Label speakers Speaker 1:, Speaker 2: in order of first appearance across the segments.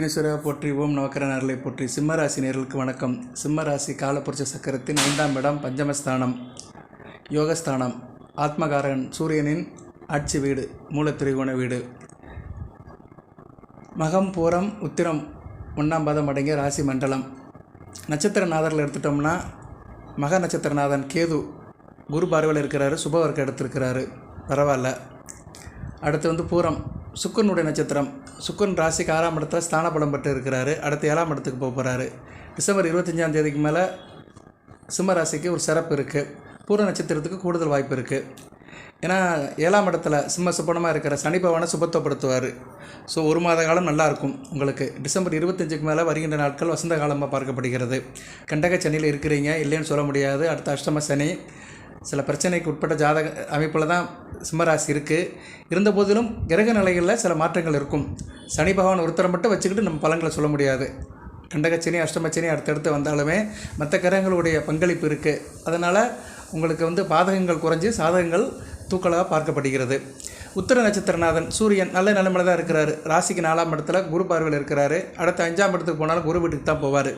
Speaker 1: விக்னேஸ்வரா போற்றி ஓம் நவக்கரனர்களை போற்றி சிம்மராசி நேர்களுக்கு வணக்கம். சிம்மராசி காலப்புரட்சி சக்கரத்தின் ஐந்தாம் இடம் பஞ்சமஸ்தானம் யோகஸ்தானம். ஆத்மகாரகன் சூரியனின் ஆட்சி வீடு மூலத்திரிகோண வீடு. மகம் பூரம் உத்திரம் ஒன்றாம் பாதம் அடங்கிய ராசி மண்டலம். நட்சத்திரநாதர்கள் எடுத்துட்டோம்னா மக நட்சத்திரநாதன் கேது குரு பார்வையில் இருக்கிறாரு சுபவர்க்கு எடுத்திருக்கிறாரு. பரவாயில்ல. அடுத்து வந்து பூரம். சுக்கரனுடைய நட்சத்திரம். சுக்கரன் ராசிக்கு ஆறாம் இடத்துல ஸ்தான பலம் பெற்று இருக்கிறாரு அடுத்து ஏழாம் இடத்துக்கு போக போகிறாரு டிசம்பர் இருபத்தஞ்சாம் தேதிக்கு மேலே சிம்ம ராசிக்கு ஒரு சிறப்பு இருக்குது பூர நட்சத்திரத்துக்கு கூடுதல் வாய்ப்பு இருக்குது ஏன்னா ஏழாம் இடத்துல சிம்ம சுப்பனமாக இருக்கிற சனி பவனை சுபத்துவப்படுத்துவார். ஸோ ஒரு மாத காலம் நல்லாயிருக்கும் உங்களுக்கு. டிசம்பர் இருபத்தஞ்சுக்கு மேலே வருகின்ற நாட்கள் வசந்த காலமாக பார்க்கப்படுகிறது. கண்டக சனியில் இருக்கிறீங்க. இல்லைன்னு சொல்ல முடியாது. அடுத்த அஷ்டம சனி. சில பிரச்சனைக்கு உட்பட்ட ஜாதக அமைப்பில் தான் சிம்மராசி இருக்குது இருந்த போதிலும் கிரக நிலைகளில் சில மாற்றங்கள் இருக்கும். சனி பகவான் ஒருத்தரை மட்டும் வச்சுக்கிட்டு நம்ம பலங்களை சொல்ல முடியாது. கண்டகச்சனி அஷ்டமச்சனி அடுத்தடுத்து வந்தாலுமே மற்ற கிரகங்களுடைய பங்களிப்பு இருக்குது அதனால் உங்களுக்கு வந்து பாதகங்கள் குறைஞ்சி சாதகங்கள் தூக்கலாக பார்க்கப்படுகிறது. உத்தர நட்சத்திரநாதன் சூரியன் நல்ல நிலைமையில தான் இருக்கிறாரு. ராசிக்கு நாலாம் இடத்துல குரு பார்வையில் இருக்கிறாரு. அடுத்த அஞ்சாம் இடத்துக்கு போனாலும் குரு வீட்டுக்கு தான் போவார்.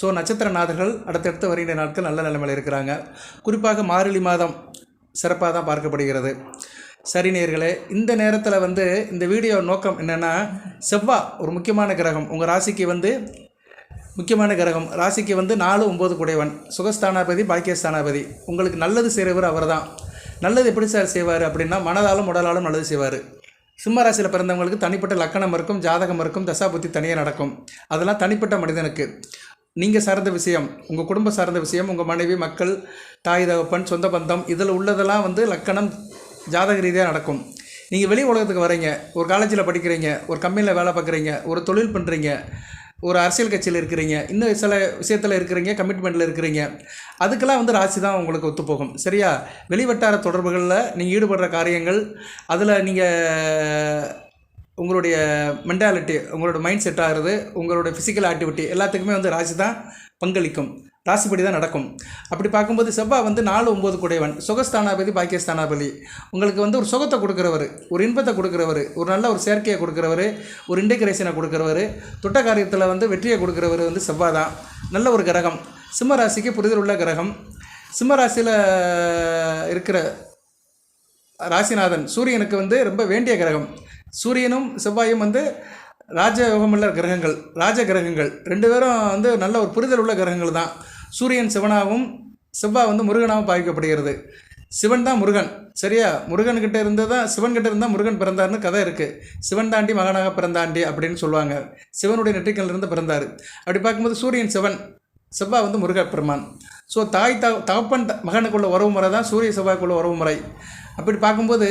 Speaker 1: ஸோ நட்சத்திரநாதர்கள் அடுத்தடுத்து வருகின்ற நாட்கள் நல்ல நிலைமையில் இருக்கிறாங்க. குறிப்பாக மார்கழி மாதம் சிறப்பாக தான் பார்க்கப்படுகிறது. சரி நேர்களே இந்த நேரத்தில் வந்து இந்த வீடியோ நோக்கம் என்னென்னா செவ்வா ஒரு முக்கியமான கிரகம். உங்கள் ராசிக்கு வந்து முக்கியமான கிரகம். ராசிக்கு வந்து நாலு ஒம்பது குடைவன் சுகஸ்தானாபதி பாக்கியஸ்தானாபதி. உங்களுக்கு நல்லது செய்கிறவர் அவர் தான் நல்லது எப்படி சார் செய்வார் அப்படின்னா மனதாலும் உடலாலும் நல்லது செய்வார். சிம்ம ராசியில் பிறந்தவங்களுக்கு தனிப்பட்ட லக்கணம் இருக்கும் ஜாதகம் இருக்கும் தசாபுத்தி தனியாக நடக்கும். அதெல்லாம் தனிப்பட்ட மனிதனுக்கு. நீங்கள் சார்ந்த விஷயம் உங்கள் குடும்பம் சார்ந்த விஷயம் உங்கள் மனைவி மக்கள் தாய் தகப்பன் சொந்த பந்தம் இதில் உள்ளதெல்லாம் வந்து லக்கணம் ஜாதக ரீதியாக நடக்கும். நீங்கள் வெளி உலகத்துக்கு வரீங்க ஒரு காலேஜில் படிக்கிறீங்க ஒரு கம்பெனியில் வேலை பார்க்குறீங்க ஒரு தொழில் பண்ணுறீங்க ஒரு அரசியல் கட்சியில் இருக்கிறீங்க இன்னும் சில விஷயத்தில் இருக்கிறீங்க கமிட்மெண்ட்டில் இருக்கிறீங்க அதுக்கெல்லாம் வந்து ராசி தான் உங்களுக்கு ஒத்துப்போகும். சரியா? வெளிவட்டார தொடர்புகளில் நீங்கள் ஈடுபடுற காரியங்கள் அதில் நீங்கள் உங்களுடைய மென்டாலிட்டி உங்களோட மைண்ட் செட் ஆகிறது உங்களோட ஃபிசிக்கல் ஆக்டிவிட்டி எல்லாத்துக்குமே வந்து ராசி தான் பங்களிக்கும். ராசிப்படி தான் நடக்கும். அப்படி பார்க்கும்போது செவ்வாய் வந்து நாலு ஒம்பது குடையவன். சுகஸ்தானாபதி பாக்கியஸ்தானாபதி. உங்களுக்கு வந்து ஒரு சுகத்தை கொடுக்குறவர் ஒரு இன்பத்தை கொடுக்குறவர் ஒரு நல்ல ஒரு செயற்கையை கொடுக்குறவர் ஒரு இன்டெகிரேஷனை கொடுக்குறவர் தொட்ட காரியத்தில் வந்து வெற்றியை கொடுக்குறவர் வந்து செவ்வாய் தான் நல்ல ஒரு கிரகம். சிம்ம ராசிக்கு புரிதல் உள்ள கிரகம். சிம்ம ராசியில் இருக்கிற ராசிநாதன் சூரியனுக்கு வந்து ரொம்ப வேண்டிய கிரகம். சூரியனும் செவ்வாயும் வந்து ராஜயோகமுள்ள கிரகங்கள் ராஜ கிரகங்கள். ரெண்டு பேரும் வந்து நல்ல ஒரு புரிதல் உள்ள கிரகங்கள் தான் சூரியன் சிவனாகவும் செவ்வாய் வந்து முருகனாகவும் பாவிக்கப்படுகிறது. சிவன் தான் முருகன். சரியா? முருகன்கிட்ட இருந்து தான் சிவன்கிட்ட இருந்தால் முருகன் பிறந்தார்னு கதை இருக்குது சிவன் தாண்டி மகனாக பிறந்தாண்டி அப்படின்னு சொல்லுவாங்க. சிவனுடைய நெற்றிக்கலிருந்து பிறந்தார். அப்படி பார்க்கும்போது சூரியன் சிவன் செவ்வா வந்து முருக பெருமான் ஸோ தாய் த தகப்பன் மகனுக்குள்ள உறவு முறை தான் சூரிய செவ்வாய்க்குள்ள உறவு முறை. அப்படி பார்க்கும்போது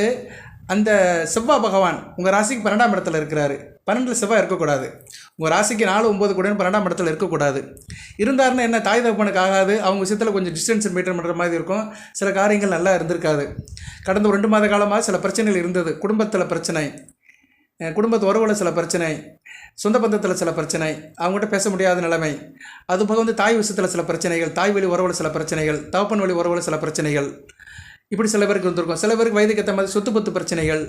Speaker 1: அந்த செவ்வாய் பகவான் உங்கள் ராசிக்கு பன்னெண்டாம் இடத்துல இருக்கிறாரு. பன்னெண்டில் செவ்வாய் இருக்கக்கூடாது. உங்கள் ராசிக்கு நாலு ஒம்பது கூட பன்னெண்டாம் இடத்துல இருக்கக்கூடாது. இருந்தாருன்னா என்ன தாய் தகப்பனுக்கு ஆகாது. அவங்க விஷயத்தில் கொஞ்சம் டிஸ்டன்ஸ் மெயின்டைன் பண்ணுற மாதிரி இருக்கும். சில காரியங்கள் நல்லா இருந்திருக்காது. கடந்த ரெண்டு மாத காலமாக சில பிரச்சனைகள் இருந்தது. குடும்பத்தில் பிரச்சனை குடும்பத்து உறவுல சில பிரச்சனை சொந்த பந்தத்தில் சில பிரச்சனை அவங்ககிட்ட பேச முடியாத நிலைமை. அது போக வந்து தாய் விஷயத்தில் சில பிரச்சனைகள் தாய் வழி உறவுல சில பிரச்சனைகள் தகப்பன் வழி உறவுல சில பிரச்சனைகள். இப்படி சில பேருக்கு இருந்திருக்கும் சில பேருக்கு வயதுக்கு ஏற்ற மாதிரி சொத்து பத்து பிரச்சனைகள்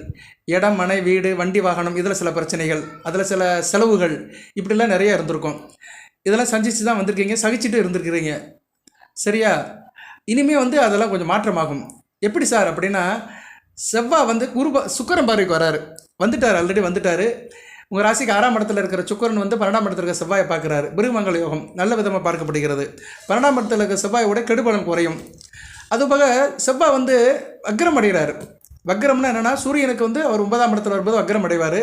Speaker 1: இடம் மனை வீடு வண்டி வாகனம் இதில் சில பிரச்சனைகள் அதில் சில செலவுகள் இப்படிலாம் நிறைய இருந்திருக்கும். இதெல்லாம் சந்திச்சு தான் வந்திருக்கீங்க சகிச்சுட்டு இருந்திருக்கிறீங்க. சரியா? இனிமேல் வந்து அதெல்லாம் கொஞ்சம் மாற்றமாகும். எப்படி சார் அப்படின்னா செவ்வாய் வந்து குரு சுக்கரன் பார்வைக்கு வராரு. வந்துட்டார் ஆல்ரெடி வந்துட்டார். உங்கள் ராசிக்கு ஆறாம் இடத்துல இருக்கிற சுக்கரன் வந்து பன்னெண்டாம் இடத்துல இருக்கிற செவ்வாயை பார்க்குறாரு. பிருமங்கல யோகம் நல்ல விதமாக பார்க்கப்படுகிறது. பன்னெண்டாம் இடத்துல இருக்கிற செவ்வாயோட கெடுபலம் குறையும். அதுபோக செவ்வாய் வந்து வக்ரம் அடைகிறார். வக்ரம்னா என்னென்னா சூரியனுக்கு வந்து அவர் ஒன்பதாம் இடத்துல வரும்போது வக்ரம் அடைவார்.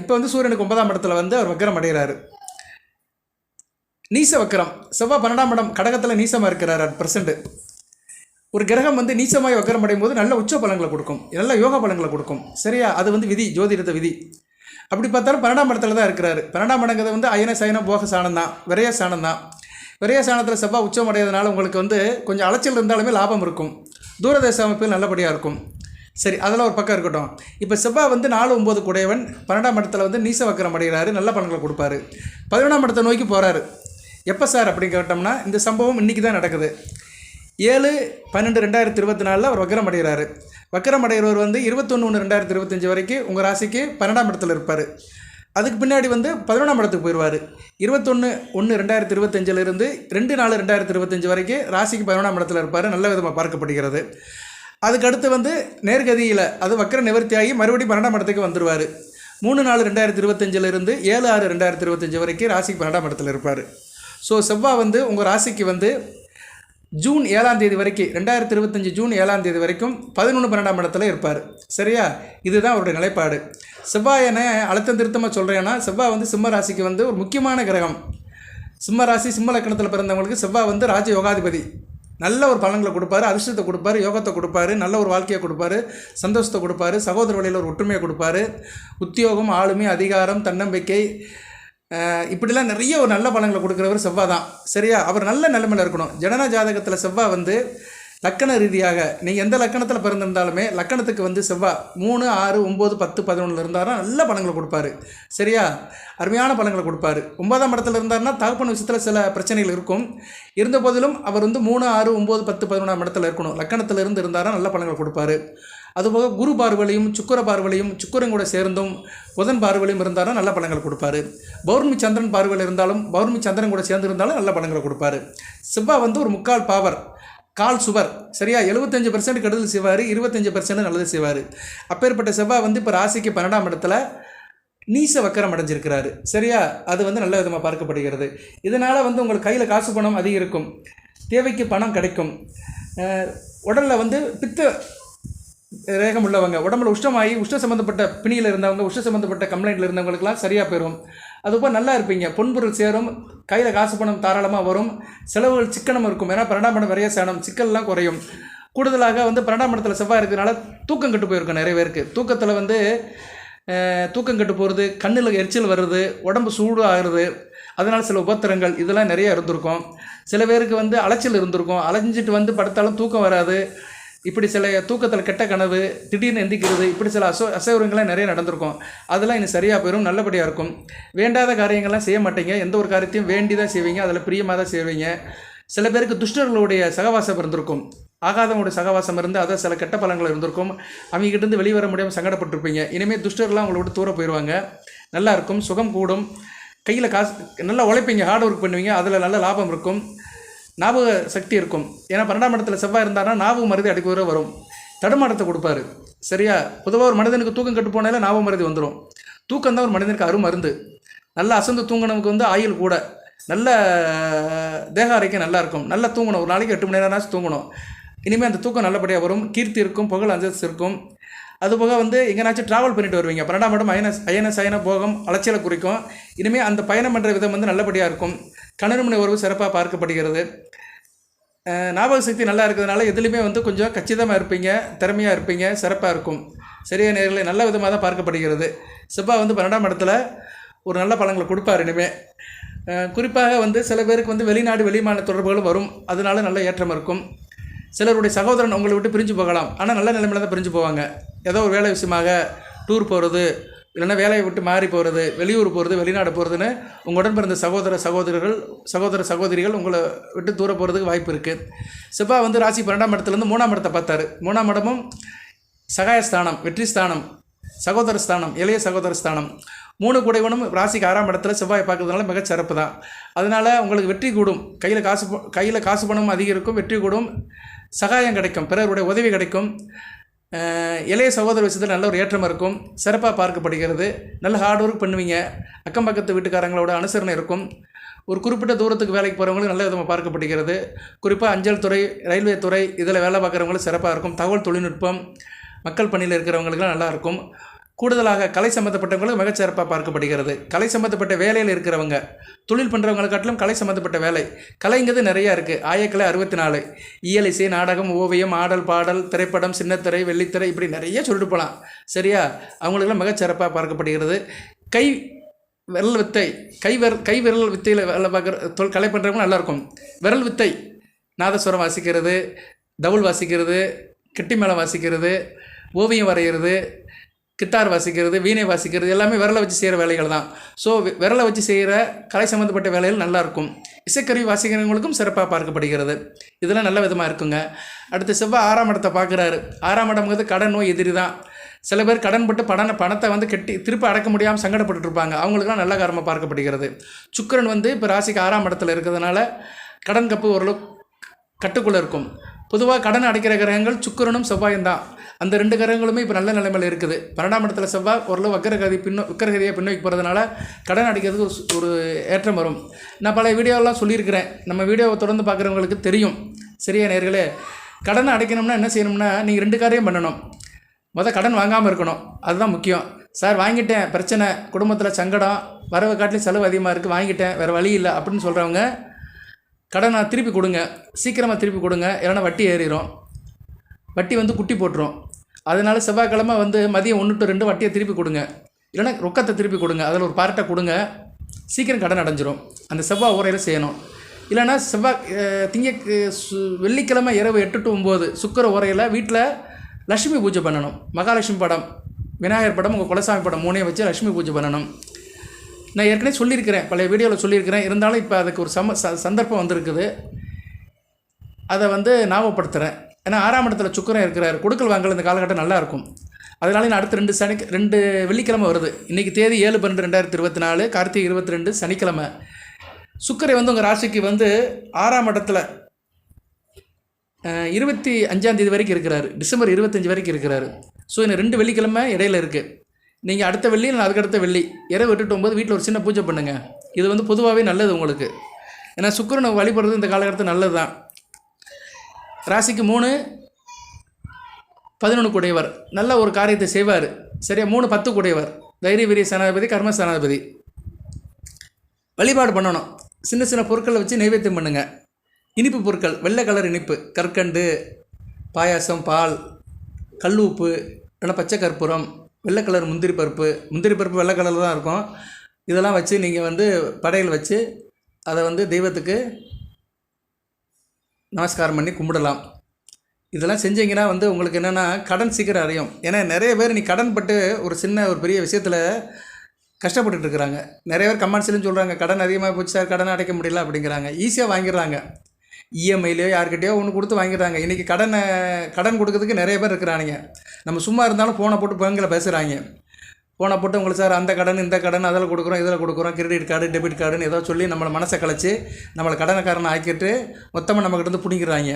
Speaker 1: இப்போ வந்து சூரியனுக்கு ஒன்பதாம் இடத்துல வந்து அவர் வக்ரம் அடைகிறாரு. நீச வக்ரம். செவ்வாய் பன்னெண்டாம் இடம் கடகத்தில் நீசமாக இருக்கிறார் அட் பிரசன்ட் ஒரு கிரகம் வந்து நீச்சமாய் வக்கரம் அடையும் போது நல்ல உச்ச பலன்களை கொடுக்கும். நல்ல யோக பலன்களை கொடுக்கும். சரியா? அது வந்து விதி ஜோதிடத்தை விதி. அப்படி பார்த்தாலும் பன்னெண்டாம் இடத்துல தான் இருக்கிறாரு. பன்னெண்டாம் இடங்கிறது வந்து அயன சயன போக சாணம் தான் விரைய சாணம் தான் விரைய சாணத்தில் செவ்வாய் உச்சம் அடையிறதுனால உங்களுக்கு வந்து கொஞ்சம் அலைச்சல் இருந்தாலுமே லாபம் இருக்கும். தூரதேச அமைப்பில் நல்லபடியாக இருக்கும். சரி அதெல்லாம் ஒரு பக்கம் இருக்கட்டும். இப்போ செவ்வாய் வந்து நாலு ஒம்பது குடையவன் பன்னெண்டாம் இடத்துல வந்து நீச வக்கரம் அடைகிறாரு நல்ல பலன்களை கொடுப்பாரு. பதினொன்றாம் இடத்தை நோக்கி போகிறாரு எப்போ சார் அப்படின்னு கேட்டோம்னா இந்த சம்பவம் இன்றைக்கி தான் நடக்குது. ஏழு பன்னெண்டு ரெண்டாயிரத்தி இருபத்தி நாலில் அவர் வக்கரம் அடைகிறாரு. வக்கரம் அடைகிறவர் வந்து இருபத்தொன்று ஒன்று ரெண்டாயிரத்தி இருபத்தஞ்சி வரைக்கும் உங்கள் ராசிக்கு பன்னெண்டாம் இடத்துல இருப்பார். அதுக்கு பின்னாடி வந்து பதினொன்றாம் இடத்துக்கு போயிடுவார். இருபத்தொன்று ஒன்று ரெண்டாயிரத்தி இருபத்தஞ்சிலிருந்து ரெண்டு நாலு ரெண்டாயிரத்தி இருபத்தஞ்சி வரைக்கும் ராசிக்கு பதினொன்றாம் இடத்துல இருப்பார். நல்ல விதமாக பார்க்கப்படுகிறது. அதுக்கு அடுத்து வந்து நேர்கதியில் அது வக்கர நிவர்த்தியாகி மறுபடியும் பன்னெண்டாம் இடத்துக்கு வந்துடுவார் மூணு நாலு ரெண்டாயிரத்தி இருபத்தஞ்சிலிருந்து ஏழு ஆறு ரெண்டாயிரத்தி இருபத்தஞ்சி வரைக்கும் ராசிக்கு பன்னெண்டாம் இடத்துல இருப்பார். ஸோ செவ்வாய் வந்து உங்கள் ராசிக்கு வந்து ஜூன் ஏழாம் தேதி வரைக்கும் ரெண்டாயிரத்தி இருபத்தஞ்சி ஜூன் ஏழாம் தேதி வரைக்கும் பதினொன்று பன்னெண்டாம் இடத்துல இருப்பார். சரியா? இதுதான் அவருடைய நிலைப்பாடு. செவ்வாய் என்ன அழுத்தம் திருத்தமாக சொல்கிறேன்னா செவ்வாய் வந்து சிம்ம ராசிக்கு வந்து ஒரு முக்கியமான கிரகம். சிம்ம ராசி சிம்ம லக்கணத்தில் பிறந்தவங்களுக்கு செவ்வாய் வந்து ராஜ யோகாதிபதி நல்ல ஒரு பலன்களை கொடுப்பாரு அதிர்ஷ்டத்தை கொடுப்பாரு யோகத்தை கொடுப்பாரு நல்ல ஒரு வாழ்க்கையை கொடுப்பாரு சந்தோஷத்தை கொடுப்பாரு சகோதர வழியில் ஒரு ஒற்றுமையை கொடுப்பாரு. உத்தியோகம் ஆளுமை அதிகாரம் தன்னம்பிக்கை இப்படிலாம் நிறைய ஒரு நல்ல பலங்களை கொடுக்குறவர் செவ்வாய் தான். சரியா? அவர் நல்ல நிலைமையில் இருக்கணும். ஜனன ஜாதகத்தில் செவ்வாய் வந்து லக்கண ரீதியாக நீங்கள் எந்த லக்கணத்தில் பிறந்திருந்தாலுமே லக்கணத்துக்கு வந்து செவ்வாய் மூணு ஆறு ஒம்பது பத்து பதினொன்றில் இருந்தாருன்னா நல்ல பழங்களை கொடுப்பாரு. சரியா? அருமையான பழங்களை கொடுப்பாரு. ஒன்பதாம் இடத்துல இருந்தாருன்னா தகப்பன விஷயத்தில் சில பிரச்சனைகள் இருக்கும். இருந்த போதிலும் அவர் வந்து மூணு ஆறு ஒம்பது பத்து பதினொன்றாம் இடத்துல இருக்கணும். லக்கணத்தில் இருந்து இருந்தாரா நல்ல பழங்களை கொடுப்பாரு. அதுபோக குரு பார்வலையும் சுக்கர பார்வலையும் சுக்கரன் கூட சேர்ந்தும் புதன் பார்வலையும் இருந்தாலும் நல்ல பழங்கள் கொடுப்பாரு. பௌர்ணமி சந்திரன் பார்வையில் இருந்தாலும் பௌர்ணமி சந்திரன் கூட சேர்ந்து இருந்தாலும் நல்ல பழங்களை கொடுப்பாரு. செவ்வாய் வந்து ஒரு முக்கால் பாவர் கால் சுவர் சரியா? எழுபத்தஞ்சு பர்சன்ட் கெடுதல் செய்வார் இருபத்தஞ்சு பர்சன்ட் நல்லது செய்வார். அப்பேற்பட்ட செவ்வாய் வந்து இப்போ ராசிக்கு பன்னெண்டாம் இடத்துல நீச வக்கரம் அடைஞ்சிருக்கிறாரு சரியா? அது வந்து நல்ல விதமாக பார்க்கப்படுகிறது. இதனால் வந்து உங்களுக்கு கையில் காசு பணம் இருக்கும் தேவைக்கு பணம் கிடைக்கும். உடலில் வந்து பித்த ரேகம் உள்ளவங்க உடம்புல உஷ்டமாகி உஷ்ட சம்மந்தப்பட்ட பிணியில் இருந்தவங்க உஷ்ட சம்மந்தப்பட்ட கம்ப்ளைண்ட்டில் இருந்தவங்களுக்குலாம் சரியாக போயிடும் அதுபோல் நல்லா இருப்பீங்க. பொன்பொருள் சேரும். கையில் காசு பணம் தாராளமாக வரும். செலவுகள் சிக்கனம் இருக்கும். ஏன்னா பன்னெண்டாம் படம் விரைய சேனம். சிக்கல்லாம் குறையும். கூடுதலாக வந்து பன்னெண்டாம் படத்தில் செவ்வாய் இருக்கிறதுனால தூக்கம் கெட்டு போயிருக்கும் நிறைய பேருக்கு. தூக்கத்தில் வந்து தூக்கம் கெட்டு போகிறது கண்ணில் எரிச்சல் வருது உடம்பு சூடு ஆகுறது அதனால் சில உபத்திரங்கள் இதெல்லாம் நிறைய இருந்திருக்கும். சில பேருக்கு வந்து அலைச்சல் இருந்திருக்கும். அலைஞ்சிட்டு வந்து படுத்தாலும் தூக்கம் வராது. இப்படி சில தூக்கத்தில் கெட்ட கனவு திடீர்னு எந்திக்கிறது இப்படி சில அசோ அசைவங்கள்லாம் நிறைய நடந்திருக்கும். அதெல்லாம் இனி சரியாக போயிடும் நல்லபடியாக இருக்கும். வேண்டாத காரியங்கள்லாம் செய்ய மாட்டீங்க. எந்த ஒரு காரியத்தையும் வேண்டிதான் செய்வீங்க. அதில் பிரியமாக தான் செய்வீங்க. சில பேருக்கு துஷ்டர்களுடைய சகவாசம் இருந்திருக்கும். ஆகாதவங்களுடைய சகவாசம் இருந்து அதை சில கெட்ட பலன்கள் இருந்திருக்கும். அவங்ககிட்ட இருந்து வெளிவர முடியாமல் சங்கடப்பட்டிருப்பீங்க. இனிமேல் துஷ்டர்லாம் அவங்களோட விட்டு தூர போயிடுவாங்க நல்லா இருக்கும் சுகம் கூடும். கையில் காசு நல்லா உழைப்பீங்க. ஹார்ட் ஒர்க் பண்ணுவீங்க. அதில் நல்ல லாபம் இருக்கும். ஞாபக சக்தி இருக்கும். ஏன்னா பன்னெண்டாம் இடத்துல செவ்வாய் இருந்தாருன்னா ஞாபகம் மருதி அடிக்க வரும். தடுமாற்றத்தை கொடுப்பாரு. சரியா? பொதுவாக ஒரு மனிதனுக்கு தூக்கம் கெட்டு போனாலே ஞாபகம் மருதி வந்துடும் தூக்கம் தான் ஒரு மனிதனுக்கு அரும் மருந்து நல்லா அசந்து தூங்கினவனுக்கு வந்து ஆயுள் கூட. நல்ல தேக ஆரோக்கியம் நல்லா இருக்கும். நல்லா தூங்கணும். ஒரு நாளைக்கு எட்டு மணி நேரம்னாச்சும் தூங்கணும். இனிமேல் அந்த தூக்கம் நல்லபடியாக வரும். கீர்த்தி இருக்கும். புகழ் அந்தஸ்து இருக்கும். அதுபோக வந்து எங்கேனாச்சும் ட்ராவல் பண்ணிட்டு வருவீங்க. பன்னெண்டாம் இடம் அயன அயன சயன போகம் அலைச்சலை குறிக்கும். இனிமேல் அந்த பயணம் பண்ணுற விதம் வந்து நல்லபடியாக இருக்கும். கணவன் உறவு சிறப்பாக பார்க்கப்படுகிறது. ஞாபக சக்தி நல்லா இருக்கிறதுனால எதுலேயுமே வந்து கொஞ்சம் கச்சிதமாக இருப்பீங்க திறமையாக இருப்பீங்க சிறப்பாக இருக்கும். சரியான நேர்களை நல்ல விதமாக தான் பார்க்கப்படுகிறது. செவ்வாய் வந்து பன்னெண்டாம் இடத்துல ஒரு நல்ல பழங்களை கொடுப்பார் இனிமே. குறிப்பாக வந்து சில பேருக்கு வந்து வெளிநாடு வெளிமான தொடர்புகளும் வரும். அதனால நல்ல ஏற்றம் இருக்கும். சிலருடைய சகோதரன் உங்களை விட்டு பிரிஞ்சு போகலாம். ஆனால் நல்ல நிலைமையில தான் பிரிஞ்சு போவாங்க. ஏதோ ஒரு வேலை விஷயமாக டூர் போகிறது இல்லைன்னா வேலையை விட்டு மாறி போகிறது வெளியூர் போகிறது வெளிநாடு போகிறதுன்னு உங்கள் உடன் பிறந்த சகோதர சகோதரர்கள் சகோதர சகோதரிகள் உங்களை விட்டு தூர போகிறதுக்கு வாய்ப்பு இருக்குது செவ்வாய் வந்து ராசி பன்னெண்டாம் இடத்துலேருந்து மூணாம் இடத்தை பார்த்தாரு. மூணாம் இடமும் சகாயஸ்தானம் வெற்றி ஸ்தானம் சகோதர ஸ்தானம் இளைய சகோதர ஸ்தானம். மூணு குடைவனும் ராசிக்கு ஆறாம் இடத்துல செவ்வாயை பார்க்கறதுனால மிகச்சிறப்பு தான். அதனால் உங்களுக்கு வெற்றி கூடும். கையில் காசு கையில் காசு பணம் அதிகரிக்கும் வெற்றி கூடும். சகாயம் கிடைக்கும் பிறருடைய உதவி கிடைக்கும். இளைய சகோதர விஷயத்தில் நல்ல ஒரு ஏற்றம் இருக்கும். சிறப்பாக பார்க்கப்படுகிறது. நல்ல ஹார்ட் ஒர்க் பண்ணுவீங்க. அக்கம் பக்கத்து வீட்டுக்காரங்களோட அனுசரணை இருக்கும். ஒரு குறிப்பிட்ட தூரத்துக்கு வேலைக்கு போகிறவங்களுக்கு நல்ல விதமாக பார்க்கப்படுகிறது. குறிப்பாக அஞ்சல் துறை ரயில்வே துறை இதில் வேலை பார்க்குறவங்களுக்கு சிறப்பாக இருக்கும். தகவல் தொழில்நுட்பம் மக்கள் பணியில் இருக்கிறவங்களுக்குலாம் நல்லாயிருக்கும் கூடுதலாக கலை சம்மந்தப்பட்டவங்களுக்கு மிகச்சிறப்பாக பார்க்கப்படுகிறது. கலை சம்மந்தப்பட்ட வேலையில் இருக்கிறவங்க தொழில் பண்ணுறவங்களை காட்டிலும் கலை சம்மந்தப்பட்ட வேலை. கலைங்கிறது நிறையா இருக்குது ஆயக்கலை அறுபத்தி நாலு இயலிசை நாடகம் ஓவியம் ஆடல் பாடல் திரைப்படம் சின்னத்திரை வெள்ளித்திரை இப்படி நிறைய சொல்லிட்டு போகலாம் சரியா? அவங்களுக்கெல்லாம் மிகச்சிறப்பாக பார்க்கப்படுகிறது. கை விரல் வித்தை கை விரல் கை விரல் வித்தையில் வேலை பார்க்குற தொல் கலை பண்ணுறவங்க நல்லாயிருக்கும் விரல் வித்தை நாதஸ்வரம் வாசிக்கிறது தவுல் வாசிக்கிறது கெட்டி மேளம் வாசிக்கிறது ஓவியம் வரைகிறது கிட்டார் வாசிக்கிறது வீணை வாசிக்கிறது எல்லாமே விரலை வச்சு செய்கிற வேலைகள் தான். ஸோ விரலை வச்சு செய்கிற கலை சம்மந்தப்பட்ட வேலைகள் நல்லாயிருக்கும். இசைக்கருவி வாசிக்கிறவங்களுக்கும் சிறப்பாக பார்க்கப்படுகிறது. இதெல்லாம் நல்ல விதமாக இருக்குங்க. அடுத்து செவ்வாய் ஆறாம் இடத்தை பார்க்குறாரு. ஆறாம் இடம்ங்கிறது கடன் நோய் எதிரி தான். சில பேர் கடன்பட்டு பணம் பணத்தை வந்து கட்டி திருப்பி அடக்க முடியாமல் சங்கடப்பட்டுருப்பாங்க அவங்களுக்குலாம் நல்ல காரமாக பார்க்கப்படுகிறது. சுக்கிரன் வந்து இப்போ ராசிக்கு ஆறாம் இடத்துல இருக்கிறதுனால கடன் கப்பு ஓரளவு கட்டுக்குள்ளே இருக்கும். பொதுவாக கடன் அடைக்கிற கிரகங்கள் சுக்கிரனும் செவ்வாயும் தான். அந்த ரெண்டு கிரகங்களுமே இப்போ நல்ல நிலைமையில் இருக்குது. பன்னெண்டாம் இடத்துல செவ்வாய் ஓரளவு வக்கரகதி பின்னோ வக்கரகதியாக பின்னோக்கி போகிறதுனால கடன் அடைக்கிறதுக்கு ஒரு ஒரு ஏற்றம் வரும். நான் பல வீடியோலாம் சொல்லியிருக்கிறேன். நம்ம வீடியோவை தொடர்ந்து பார்க்குறவங்களுக்கு தெரியும். சரியா நேர்களே? கடன் அடைக்கணும்னா என்ன செய்யணும்னா நீங்கள் ரெண்டு காரியம் பண்ணணும். மொதல் கடன் வாங்காமல் இருக்கணும். அதுதான் முக்கியம். சார் வாங்கிட்டேன். பிரச்சனை. குடும்பத்தில் சங்கடம். வரவை காட்டிலும் செலவு அதிகமாக இருக்குது வாங்கிட்டேன். வேறு வழி இல்லை. அப்படின்னு சொல்கிறவங்க கடனை திருப்பி கொடுங்க. சீக்கிரமாக திருப்பி கொடுங்க. இல்லைன்னா வட்டி ஏறிடும் வட்டி வந்து குட்டி போட்டுரும். அதனால செவ்வாய்க்கிழமை வந்து மதியம் ஒன்று டு ரெண்டு வட்டியை திருப்பி கொடுங்க. இல்லைன்னா ரொக்கத்தை திருப்பி கொடுங்க. அதில் ஒரு பார்ட்டை கொடுங்க. சீக்கிரம் கடன் அடைஞ்சிரும். அந்த செவ்வாய் உரையில் செய்யணும். இல்லைன்னா செவ்வாய் திங்க சு- வெள்ளிக்கிழமை இரவு எட்டு டு ஒம்பது சுக்கர உரையில் வீட்டில் லட்சுமி பூஜை பண்ணணும். மகாலட்சுமி படம் விநாயகர் படம் உங்கள் குலசாமி படம் மூணையும் வச்சு லட்சுமி பூஜை பண்ணணும். நான் ஏற்கனவே சொல்லியிருக்கிறேன் பழைய வீடியோவில் சொல்லியிருக்கிறேன். இருந்தாலும் இப்போ அதுக்கு ஒரு சம சந்தர்ப்பம் வந்திருக்குது. அதை வந்து ஞாபகப்படுத்துகிறேன் ஏன்னா ஆறாம் இடத்துல சுக்கரன் இருக்கிறார். கொடுக்கல் வாங்கல் இந்த காலகட்டம் நல்லாயிருக்கும் அதனால நான் அடுத்து ரெண்டு சனி ரெண்டு வெள்ளிக்கிழமை வருது. இன்றைக்கி தேதி ஏழு பன்னெண்டு ரெண்டாயிரத்தி இருபத்தி நாலு கார்த்திகை இருபத்தி ரெண்டு சனிக்கிழமை. சுக்கரை வந்து உங்கள் ராசிக்கு வந்து ஆறாம் இடத்துல இருபத்தி அஞ்சாந்தேதி வரைக்கும் இருக்கிறாரு. டிசம்பர் இருபத்தஞ்சி வரைக்கும் இருக்கிறாரு. ஸோ இன்னும் ரெண்டு வெள்ளிக்கிழமை இடையில இருக்குது நீங்கள் அடுத்த வெள்ளி இல்லை அதுக்கு அடுத்த வெள்ளி. இரவு விட்டுட்டு போது வீட்டில் ஒரு சின்ன பூஜை பண்ணுங்கள் இது வந்து பொதுவாகவே நல்லது உங்களுக்கு. ஏன்னா சுக்கரனை வழிபடுறது இந்த காலகட்டத்தில் நல்லது தான் ராசிக்கு மூணு பதினொன்று குடையவர். நல்ல ஒரு காரியத்தை செய்வார். சரியா? மூணு பத்து குடையவர். தைரிய வீரிய சனாதிபதி கர்ம சனாதிபதி. வழிபாடு பண்ணணும். சின்ன சின்ன பொருட்களை வச்சு நைவேத்தியம் பண்ணுங்கள் இனிப்பு பொருட்கள். வெள்ளை கலர் இனிப்பு. கற்கண்டு பாயாசம் பால் கல் உப்பு இல்லைன்னா பச்சை கற்பூரம் வெள்ளை கலர் முந்திரி பருப்பு முந்திரி பருப்பு வெள்ளை கலரில் தான் இருக்கும். இதெல்லாம் வச்சு நீங்கள் வந்து படையல் வச்சு அதை வந்து தெய்வத்துக்கு நமஸ்காரம் பண்ணி கும்பிடலாம். இதெல்லாம் செஞ்சீங்கன்னா வந்து உங்களுக்கு என்னென்னா கடன் சீக்கிரம் அடையும் ஏன்னா நிறைய பேர் நீ கடன் பட்டு ஒரு சின்ன ஒரு பெரிய விஷயத்தில் கஷ்டப்பட்டுட்டு இருக்கிறாங்க. நிறைய பேர் கமெண்ட்ஸ்லையும் சொல்கிறாங்க கடன் அதிகமாக போச்சு சார் கடன் அடைக்க முடியல அப்படிங்கிறாங்க. ஈஸியாக வாங்கிடுறாங்க. இஎம்ஐலையோ யார்கிட்டயோ ஒன்று கொடுத்து வாங்கிடுறாங்க. இன்றைக்கி கடனை கடன் கொடுக்கறதுக்கு நிறைய பேர் இருக்கிறானுங்க. நம்ம சும்மா இருந்தாலும் ஃபோனை போட்டு பேங்கில் பேசுகிறாங்க ஃபோனை போட்டு உங்களுக்கு சார் அந்த கடன் இந்த கடன் அதில் கொடுக்குறோம் இதில் கொடுக்குறோம் கிரெடிட் கார்டு டெபிட் கார்டுன்னு ஏதோ சொல்லி நம்மளை மனசை கழிச்சு நம்மளை கடனைக்காரனை ஆக்கிட்டு மொத்தமாக நம்மக்கிட்ட இருந்து பிடிங்கிறாங்க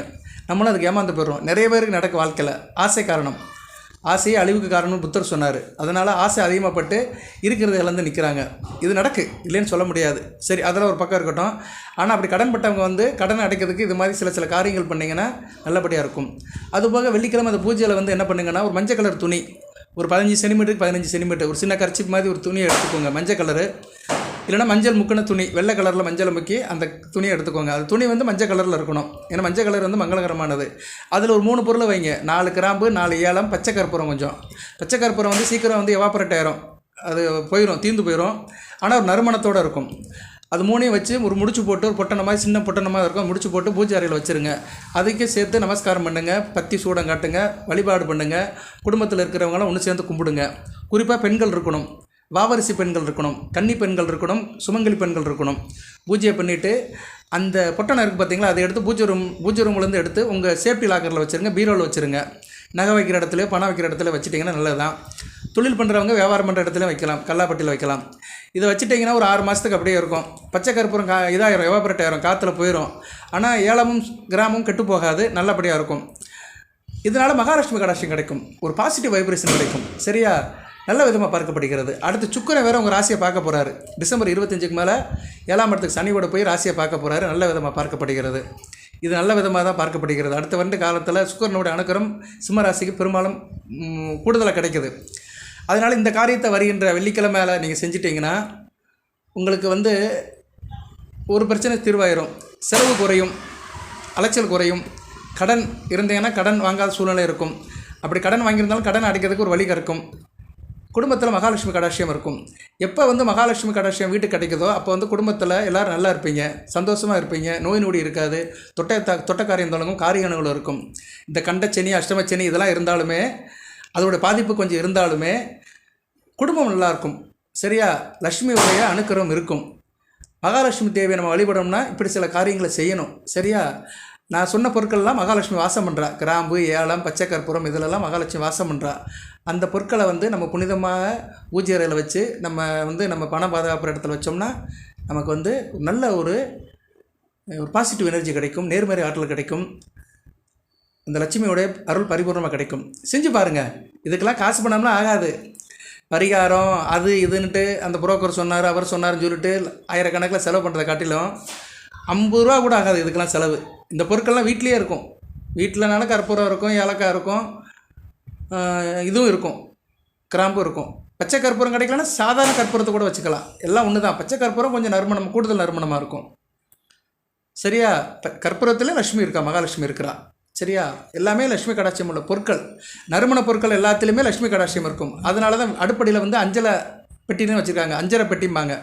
Speaker 1: நம்மளும் அதுக்கு ஏமாந்து போயிடுறோம். நிறைய பேருக்கு நடக்க வாழ்க்கையில் ஆசை காரணம். ஆசையே அழிவுக்கு காரணம்னு புத்தர் சொன்னார். அதனால் ஆசை அதிகமாகப்பட்டு இருக்கிறத இழந்து நிற்கிறாங்க இது நடக்கு இல்லைன்னு சொல்ல முடியாது. சரி அதெல்லாம் ஒரு பக்கம் இருக்கட்டும். ஆனால் அப்படி கடன்பட்டவங்க வந்து கடனை அடைக்கிறதுக்கு இது மாதிரி சில சில காரியங்கள் பண்ணிங்கன்னா நல்லபடியாக இருக்கும். அதுபோக வெள்ளிக்கிழமை அந்த பூஜையில் வந்து என்ன பண்ணுங்கன்னா ஒரு மஞ்சள் கலர் துணி. ஒரு பதினஞ்சு சென்டிமீட்டருக்கு பதினஞ்சு சென்டிமீட்டர் ஒரு சின்ன கர்ச்சிப் மாதிரி ஒரு துணியை எடுத்துக்கோங்க மஞ்சள் கலரு. இல்லைன்னா மஞ்சள் முக்கின துணி வெள்ளை கலரில் மஞ்சளை முக்கி அந்த துணியை எடுத்துக்கோங்க. அது துணி வந்து மஞ்சள் கலரில் இருக்கணும். ஏன்னா மஞ்சள் கலர் வந்து மங்களகரமானது. அதில் ஒரு மூணு பொருளை வைங்க. நாலு கிராம்பு நாலு ஏலம் பச்சை கற்பூரம் கொஞ்சம். பச்சை கற்பூரம் வந்து சீக்கிரம் வந்து எவாப்பரேட் ஆயிரும். அது போயிடும் தீந்து போயிடும் ஆனால் ஒரு நறுமணத்தோடு இருக்கும். அது மூணையும் வச்சு ஒரு முடிச்சு போட்டு ஒரு பொட்டண மாதிரி சின்ன பொட்டணமாக இருக்கும். முடிச்சு போட்டு பூஜை அறையில் வச்சுருங்க. அதுக்கே சேர்த்து நமஸ்காரம் பண்ணுங்கள் பத்தி சூடம் காட்டுங்க. வழிபாடு பண்ணுங்கள் குடும்பத்தில் இருக்கிறவங்களாம் ஒன்று சேர்ந்து கும்பிடுங்க. குறிப்பாக பெண்கள் இருக்கணும். வாவரிசி பெண்கள் இருக்கணும் கன்னி பெண்கள் இருக்கணும் சுமங்கலி பெண்கள் இருக்கணும். பூஜையை பண்ணிவிட்டு அந்த பொட்டணம் இருக்குது பார்த்தீங்களா அதை எடுத்து பூஜை ரூம் பூஜை ரூம்லேருந்து எடுத்து உங்கள் சேஃப்டி லாக்கரில் வச்சுருங்க பீரோவில் வச்சுருங்க. நகை வைக்கிற இடத்துல பணம் வைக்கிற இடத்துல வச்சிட்டிங்கன்னா நல்லது தான் தொழில் பண்ணுறவங்க வியாபாரம் பண்ணுற இடத்துல வைக்கலாம் கல்லாப்பட்டியில் வைக்கலாம். இதை வச்சுட்டிங்கன்னா ஒரு ஆறு மாதத்துக்கு அப்படியே இருக்கும். பச்சை கற்பூரம் கா இதாயிரும் எவாபரேட் ஆகிரும் காற்றுல போயிடும் ஆனால் ஏலமும் கிராமமும் கெட்டு போகாது நல்லபடியாக இருக்கும். இதனால் மகாலட்சுமி கடாட்சியம் கிடைக்கும். ஒரு பாசிட்டிவ் வைப்ரேஷன் கிடைக்கும். சரியா? நல்ல விதமாக பார்க்கப்படுகிறது. அடுத்து சுக்கரன் வேறு உங்கள் ராசியை பார்க்க போகிறாரு டிசம்பர் இருபத்தஞ்சுக்கு மேலே ஏழாம் இடத்துக்கு சனியோட போய் ராசியை பார்க்க போகிறாரு நல்ல விதமாக பார்க்கப்படுகிறது. இது நல்ல விதமாக தான் பார்க்கப்படுகிறது. அடுத்த வருட காலத்தில் சுக்கரனுடைய அணுக்கரம் சிம்ம ராசிக்கு பெரும்பாலும் கூடுதலாக கிடைக்குது. அதனால் இந்த காரியத்தை வருகின்ற வெள்ளிக்கிழமையில் நீங்கள் செஞ்சிட்டிங்கன்னா உங்களுக்கு வந்து ஒரு பிரச்சனை தீர்வாயிரும். செலவு குறையும் அலைச்சல் குறையும். கடன் இருந்தீங்கன்னா கடன் வாங்காத சூழ்நிலை இருக்கும். அப்படி கடன் வாங்கியிருந்தாலும் கடன் அடைக்கிறதுக்கு ஒரு வழி கறக்கும் குடும்பத்தில் மகாலட்சுமி கடாட்சியம் இருக்கும். எப்போ வந்து மகாலட்சுமி கடாட்சியம் வீட்டுக்கு கிடைக்குதோ அப்போ வந்து குடும்பத்தில் எல்லோரும் நல்லா இருப்பீங்க சந்தோஷமாக இருப்பீங்க நோய் நொடி இருக்காது தொட்ட த தொட்ட காரியம் தொடங்கும் காரியங்களும் இருக்கும். இந்த கண்டச்சனி அஷ்டமச்சனி இதெல்லாம் இருந்தாலுமே அதோட பாதிப்பு கொஞ்சம் இருந்தாலுமே குடும்பம் நல்லா இருக்கும். சரியா? லக்ஷ்மி உடைய அணுக்கரம் இருக்கும். மகாலட்சுமி தேவியை நம்ம வழிபடணும்னா இப்படி சில காரியங்களை செய்யணும். சரியா? நான் சொன்ன பொருட்கள்லாம் மகாலட்சுமி வாசம் பண்ணுறா கிராம்பு ஏலம் பச்சை கற்பூரம் இதிலெல்லாம் மகாலட்சுமி வாசம் பண்ணுறா அந்த பொருட்களை வந்து நம்ம புனிதமாக பூஜை அறையில் வச்சு நம்ம வந்து நம்ம பண பாதுகாப்பு இடத்துல வச்சோம்னா நமக்கு வந்து நல்ல ஒரு ஒரு பாசிட்டிவ் எனர்ஜி கிடைக்கும். நேர்மறை ஆற்றல் கிடைக்கும். அந்த லட்சுமியோடைய அருள் பரிபூர்ணமாக கிடைக்கும். செஞ்சு பாருங்கள் இதுக்கெல்லாம் காசு பண்ணாமலாம் ஆகாது. பரிகாரம் அது இதுன்ட்டு அந்த புரோக்கர் சொன்னார் அவர் சொன்னார்னு சொல்லிட்டு ஆயிரக்கணக்கில் செலவு பண்ணுறதை காட்டிலும் ஐம்பது ரூபா கூட ஆகாது இதுக்கெல்லாம் செலவு. இந்த பொருட்கள்லாம் வீட்லேயே இருக்கும். வீட்டில்னால கற்பூரம் இருக்கும் ஏலக்காய் இருக்கும் இதுவும் இருக்கும். கிராம்பு இருக்கும். பச்சை கற்பூரம் கிடைக்கலன்னா சாதாரண கற்பூரத்தை கூட வச்சுக்கலாம். எல்லாம் ஒன்று தான் பச்சை கற்பூரம் கொஞ்சம் நறுமணம் கூடுதல் நறுமணமாக இருக்கும். சரியா? கற்பூரத்தில் லக்ஷ்மி லட்சுமி இருக்கா? மகாலட்சுமி இருக்கிறா. சரியா? எல்லாமே லட்சுமி கடாட்சியம் உள்ள பொருட்கள். நறுமண பொருட்கள் எல்லாத்துலேயுமே லக்ஷ்மி கடாட்சியம் இருக்கும். அதனால தான் அடுப்படியில் வந்து அஞ்சலை பெட்டின்னு வச்சுருக்காங்க. அஞ்சரை பெட்டிம்பாங்க.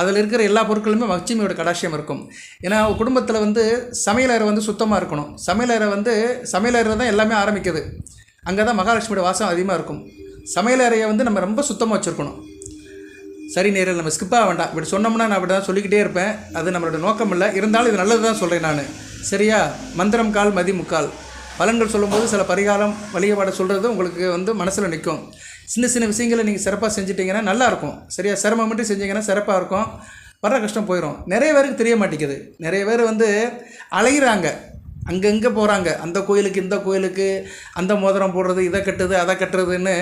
Speaker 1: அதில் இருக்கிற எல்லா பொருட்களுமே லட்சுமியோட கடாட்சியம் இருக்கும். ஏன்னா குடும்பத்தில் வந்து சமையலறை வந்து சுத்தமாக இருக்கணும். சமையலறை வந்து சமையலறை தான் எல்லாமே ஆரம்பிக்குது. அங்கே தான் மகாலட்சுமியோட வாசம் அதிகமாக இருக்கும். சமையலறையை வந்து நம்ம ரொம்ப சுத்தமாக வச்சுருக்கணும். சரி நேரில் நம்ம ஸ்கிப்பாக வேண்டாம். இப்படி சொன்னோம்னா நான் அப்படி தான் சொல்லிக்கிட்டே இருப்பேன். அது நம்மளோட நோக்கம் இல்லை. இருந்தாலும் இது நல்லது தான் சொல்கிறேன் நான். சரியா? மந்திரம் கால் மதி முக்கால். பலன்கள் சொல்லும்போது சில பரிகாரம் வழிபாடு சொல்கிறது உங்களுக்கு வந்து மனசில் நிற்கும் சின்ன சின்ன விஷயங்களை நீங்கள் சிறப்பாக செஞ்சிட்டிங்கன்னா நல்லாயிருக்கும். சரியா? சிரமம் மட்டும் செஞ்சீங்கன்னா சிறப்பாக இருக்கும். வர்ற கஷ்டம் போயிடும் நிறைய பேருக்கு தெரிய மாட்டேங்குது. நிறைய பேர் வந்து அலைகிறாங்க அங்கங்கே போகிறாங்க அந்த கோயிலுக்கு இந்த கோயிலுக்கு அந்த மோதிரம் போடுறது இதை கட்டுறது அதை கட்டுறதுன்னு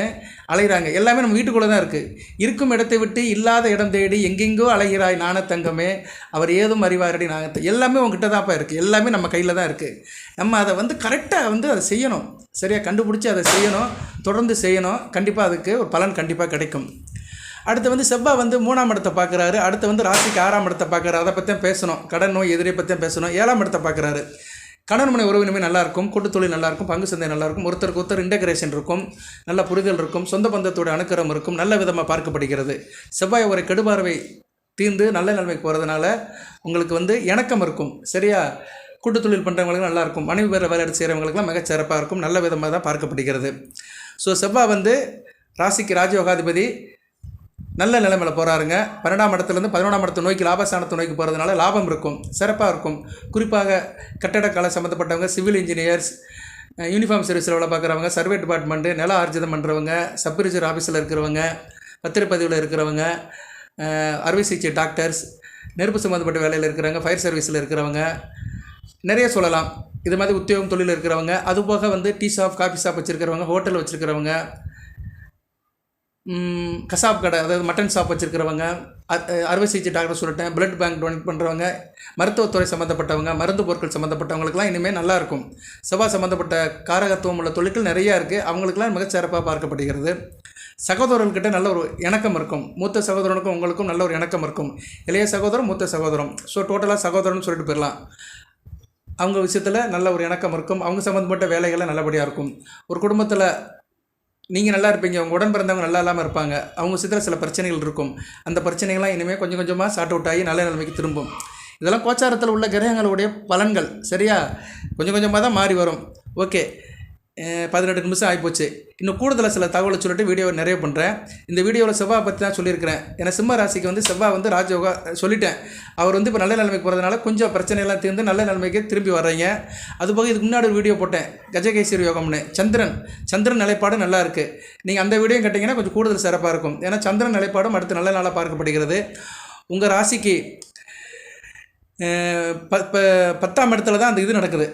Speaker 1: அலைகிறாங்க எல்லாமே நம்ம வீட்டுக்குள்ளே தான் இருக்குது இருக்கும் இடத்தை விட்டு இல்லாத இடம் தேடி எங்கெங்கோ அலைகிறாய் நாண தங்கமே அவர் ஏதும் அறிவாரடி நாகத்தை எல்லாமே உங்ககிட்ட தான்ப்பா இருக்குது எல்லாமே நம்ம கையில் தான் இருக்குது நம்ம அதை வந்து கரெக்டாக வந்து அதை செய்யணும். சரியாக கண்டுபிடிச்சி அதை செய்யணும். தொடர்ந்து செய்யணும். கண்டிப்பாக அதுக்கு ஒரு பலன் கண்டிப்பாக கிடைக்கும். அடுத்து வந்து செவ்வாய் வந்து மூணாம் இடத்தை பார்க்குறாரு. அடுத்து வந்து ராசிக்கு ஆறாம் இடத்தை பார்க்குறாரு. அதை பற்றியும் பேசணும். கடன் நோய் எதிரியை பற்றியும் பேசணும். ஏழாம் இடத்தை பார்க்குறாரு. கடன் மனை உறவு இனிமேல் நல்லாயிருக்கும் கூட்டுத்தொழில் நல்லாயிருக்கும் பங்கு சந்தை நல்லாயிருக்கும் ஒருத்தருக்கு ஒருத்தர் இன்டகிரேஷன் இருக்கும் நல்ல புரிதல் இருக்கும் சொந்த பந்தத்தோட அணுக்கரம் இருக்கும் நல்ல விதமாக பார்க்கப்படுகிறது. செவ்வாய் ஒரு கெடுபார்வை தீர்ந்து நல்ல நிலைமைக்கு போகிறதுனால உங்களுக்கு வந்து இணக்கம் இருக்கும். சரியா? கூட்டுத்தொழில் பண்ணுறவங்களுக்கு நல்லாயிருக்கும் மனைவி பேரில் வேலை எடுத்து செய்கிறவங்களுக்குலாம் மிகச்சிறப்பாக இருக்கும் நல்ல விதமாக தான் பார்க்கப்படுகிறது. ஸோ செவ்வாய் வந்து ராசிக்கு ராஜயோகாதிபதி நல்ல நிலைமையில் போகிறாருங்க பன்னெண்டாம் இடத்துலேருந்து பதினொன்றாம் இடத்து நோய்க்கு லாபஸ்தானத்து நோய்க்கு போகிறதுனால லாபம் இருக்கும் சிறப்பாக இருக்கும். குறிப்பாக கட்டடக்கலை சம்மந்தப்பட்டவங்க சிவில் இன்ஜினியர்ஸ் யூனிஃபார்ம் சர்வீஸில் வேலை பார்க்குறவங்க சர்வே டிபார்ட்மெண்ட்டு நில ஆர்ஜிதம் பண்ணுறவங்க சப்ரிஜர் ஆஃபீஸில் இருக்கிறவங்க பத்திரப்பதிவில் இருக்கிறவங்க அறுவை சிகிச்சை டாக்டர்ஸ் நெருப்பு சம்மந்தப்பட்ட வேலையில் இருக்கிறவங்க ஃபயர் சர்வீஸில் இருக்கிறவங்க நிறைய சொல்லலாம். இது மாதிரி உத்தியோகம் தொழில் இருக்கிறவங்க அதுபோக வந்து டீ ஷாப் காஃபி ஷாப் வச்சுருக்கிறவங்க ஹோட்டல் வச்சுருக்கிறவங்க கசாப் கடை அதாவது மட்டன் ஷாப் வச்சுருக்கிறவங்க அறுவை சிகிச்சை டாக்டர் சொல்லிட்டேன் பிளட் பேங்க் டொனேட் பண்ணுறவங்க மருத்துவத்துறை சம்மந்தப்பட்டவங்க மருந்து பொருட்கள் சம்மந்தப்பட்டவங்களுக்குலாம் இனிமேல் நல்லாயிருக்கும் செவ்வாய் சம்மந்தப்பட்ட காரகத்துவம் உள்ள தொழில்கள் நிறையா இருக்குது அவங்களுக்குலாம் மிகச்சிறப்பாக பார்க்கப்படுகிறது. சகோதரர்கிட்ட நல்ல ஒரு இணக்கம் இருக்கும். மூத்த சகோதரனுக்கும் உங்களுக்கும் நல்ல ஒரு இணக்கம் இருக்கும். இளைய சகோதரம் மூத்த சகோதரம். ஸோ டோட்டலாக சகோதரன் சொல்லிட்டு போயிடலாம். அவங்க விஷயத்தில் நல்ல ஒரு இணக்கம் இருக்கும். அவங்க சம்மந்தப்பட்ட வேலைகள்லாம் நல்லபடியாக இருக்கும். ஒரு குடும்பத்தில் நீங்கள் நல்லா இருப்பீங்க உங்கள் உடன் பிறந்தவங்க நல்லா இல்லாமல் இருப்பாங்க. அவங்க விஷயத்தில் சில பிரச்சனைகள் இருக்கும். அந்த பிரச்சனைகள்லாம் இனிமேல் கொஞ்சம் கொஞ்சமாக சார்ட் அவுட் ஆகி நல்ல நிலைமைக்கு திரும்பும். இதெல்லாம் கோச்சாரத்தில் உள்ள கிரகங்களுடைய பலன்கள் சரியா? கொஞ்சம் கொஞ்சமாக தான் மாறி வரும். ஓகே பதினெட்டு நிமிஷம் ஆகிப்போச்சு இன்னும் கூடுதலாக சில தகவலை சொல்லிட்டு வீடியோவை நிறைய பண்ணுறேன் இந்த வீடியோவில் செவ்வாய் பற்றி தான் சொல்லியிருக்கிறேன். ஏன்னா சிம்ம ராசிக்கு வந்து செவ்வாய் வந்து ராஜயோகா சொல்லிட்டேன். அவர் வந்து இப்போ நல்ல நிலைமைக்கு போகிறதுனால கொஞ்சம் பிரச்சனையெல்லாம் தீர்ந்து நல்ல நிலைமைக்கு திரும்பி வர்றீங்க. அதுபோக இதுக்கு முன்னாடி ஒரு வீடியோ போட்டேன். கஜகேஸ்வரி யோகம்னு. சந்திரன் சந்திரன் நிலைப்பாடு நல்லா இருக்குது நீங்கள் அந்த வீடியோ கேட்டிங்கன்னா கொஞ்சம் கூடுதல் சிறப்பாக இருக்கும். ஏன்னா சந்திரன் நிலைப்பாடும் அடுத்து நல்ல நாளாக பார்க்கப்படுகிறது. உங்கள் ராசிக்கு ப- பத்தாம் இடத்துல தான் அந்த இது நடக்குது.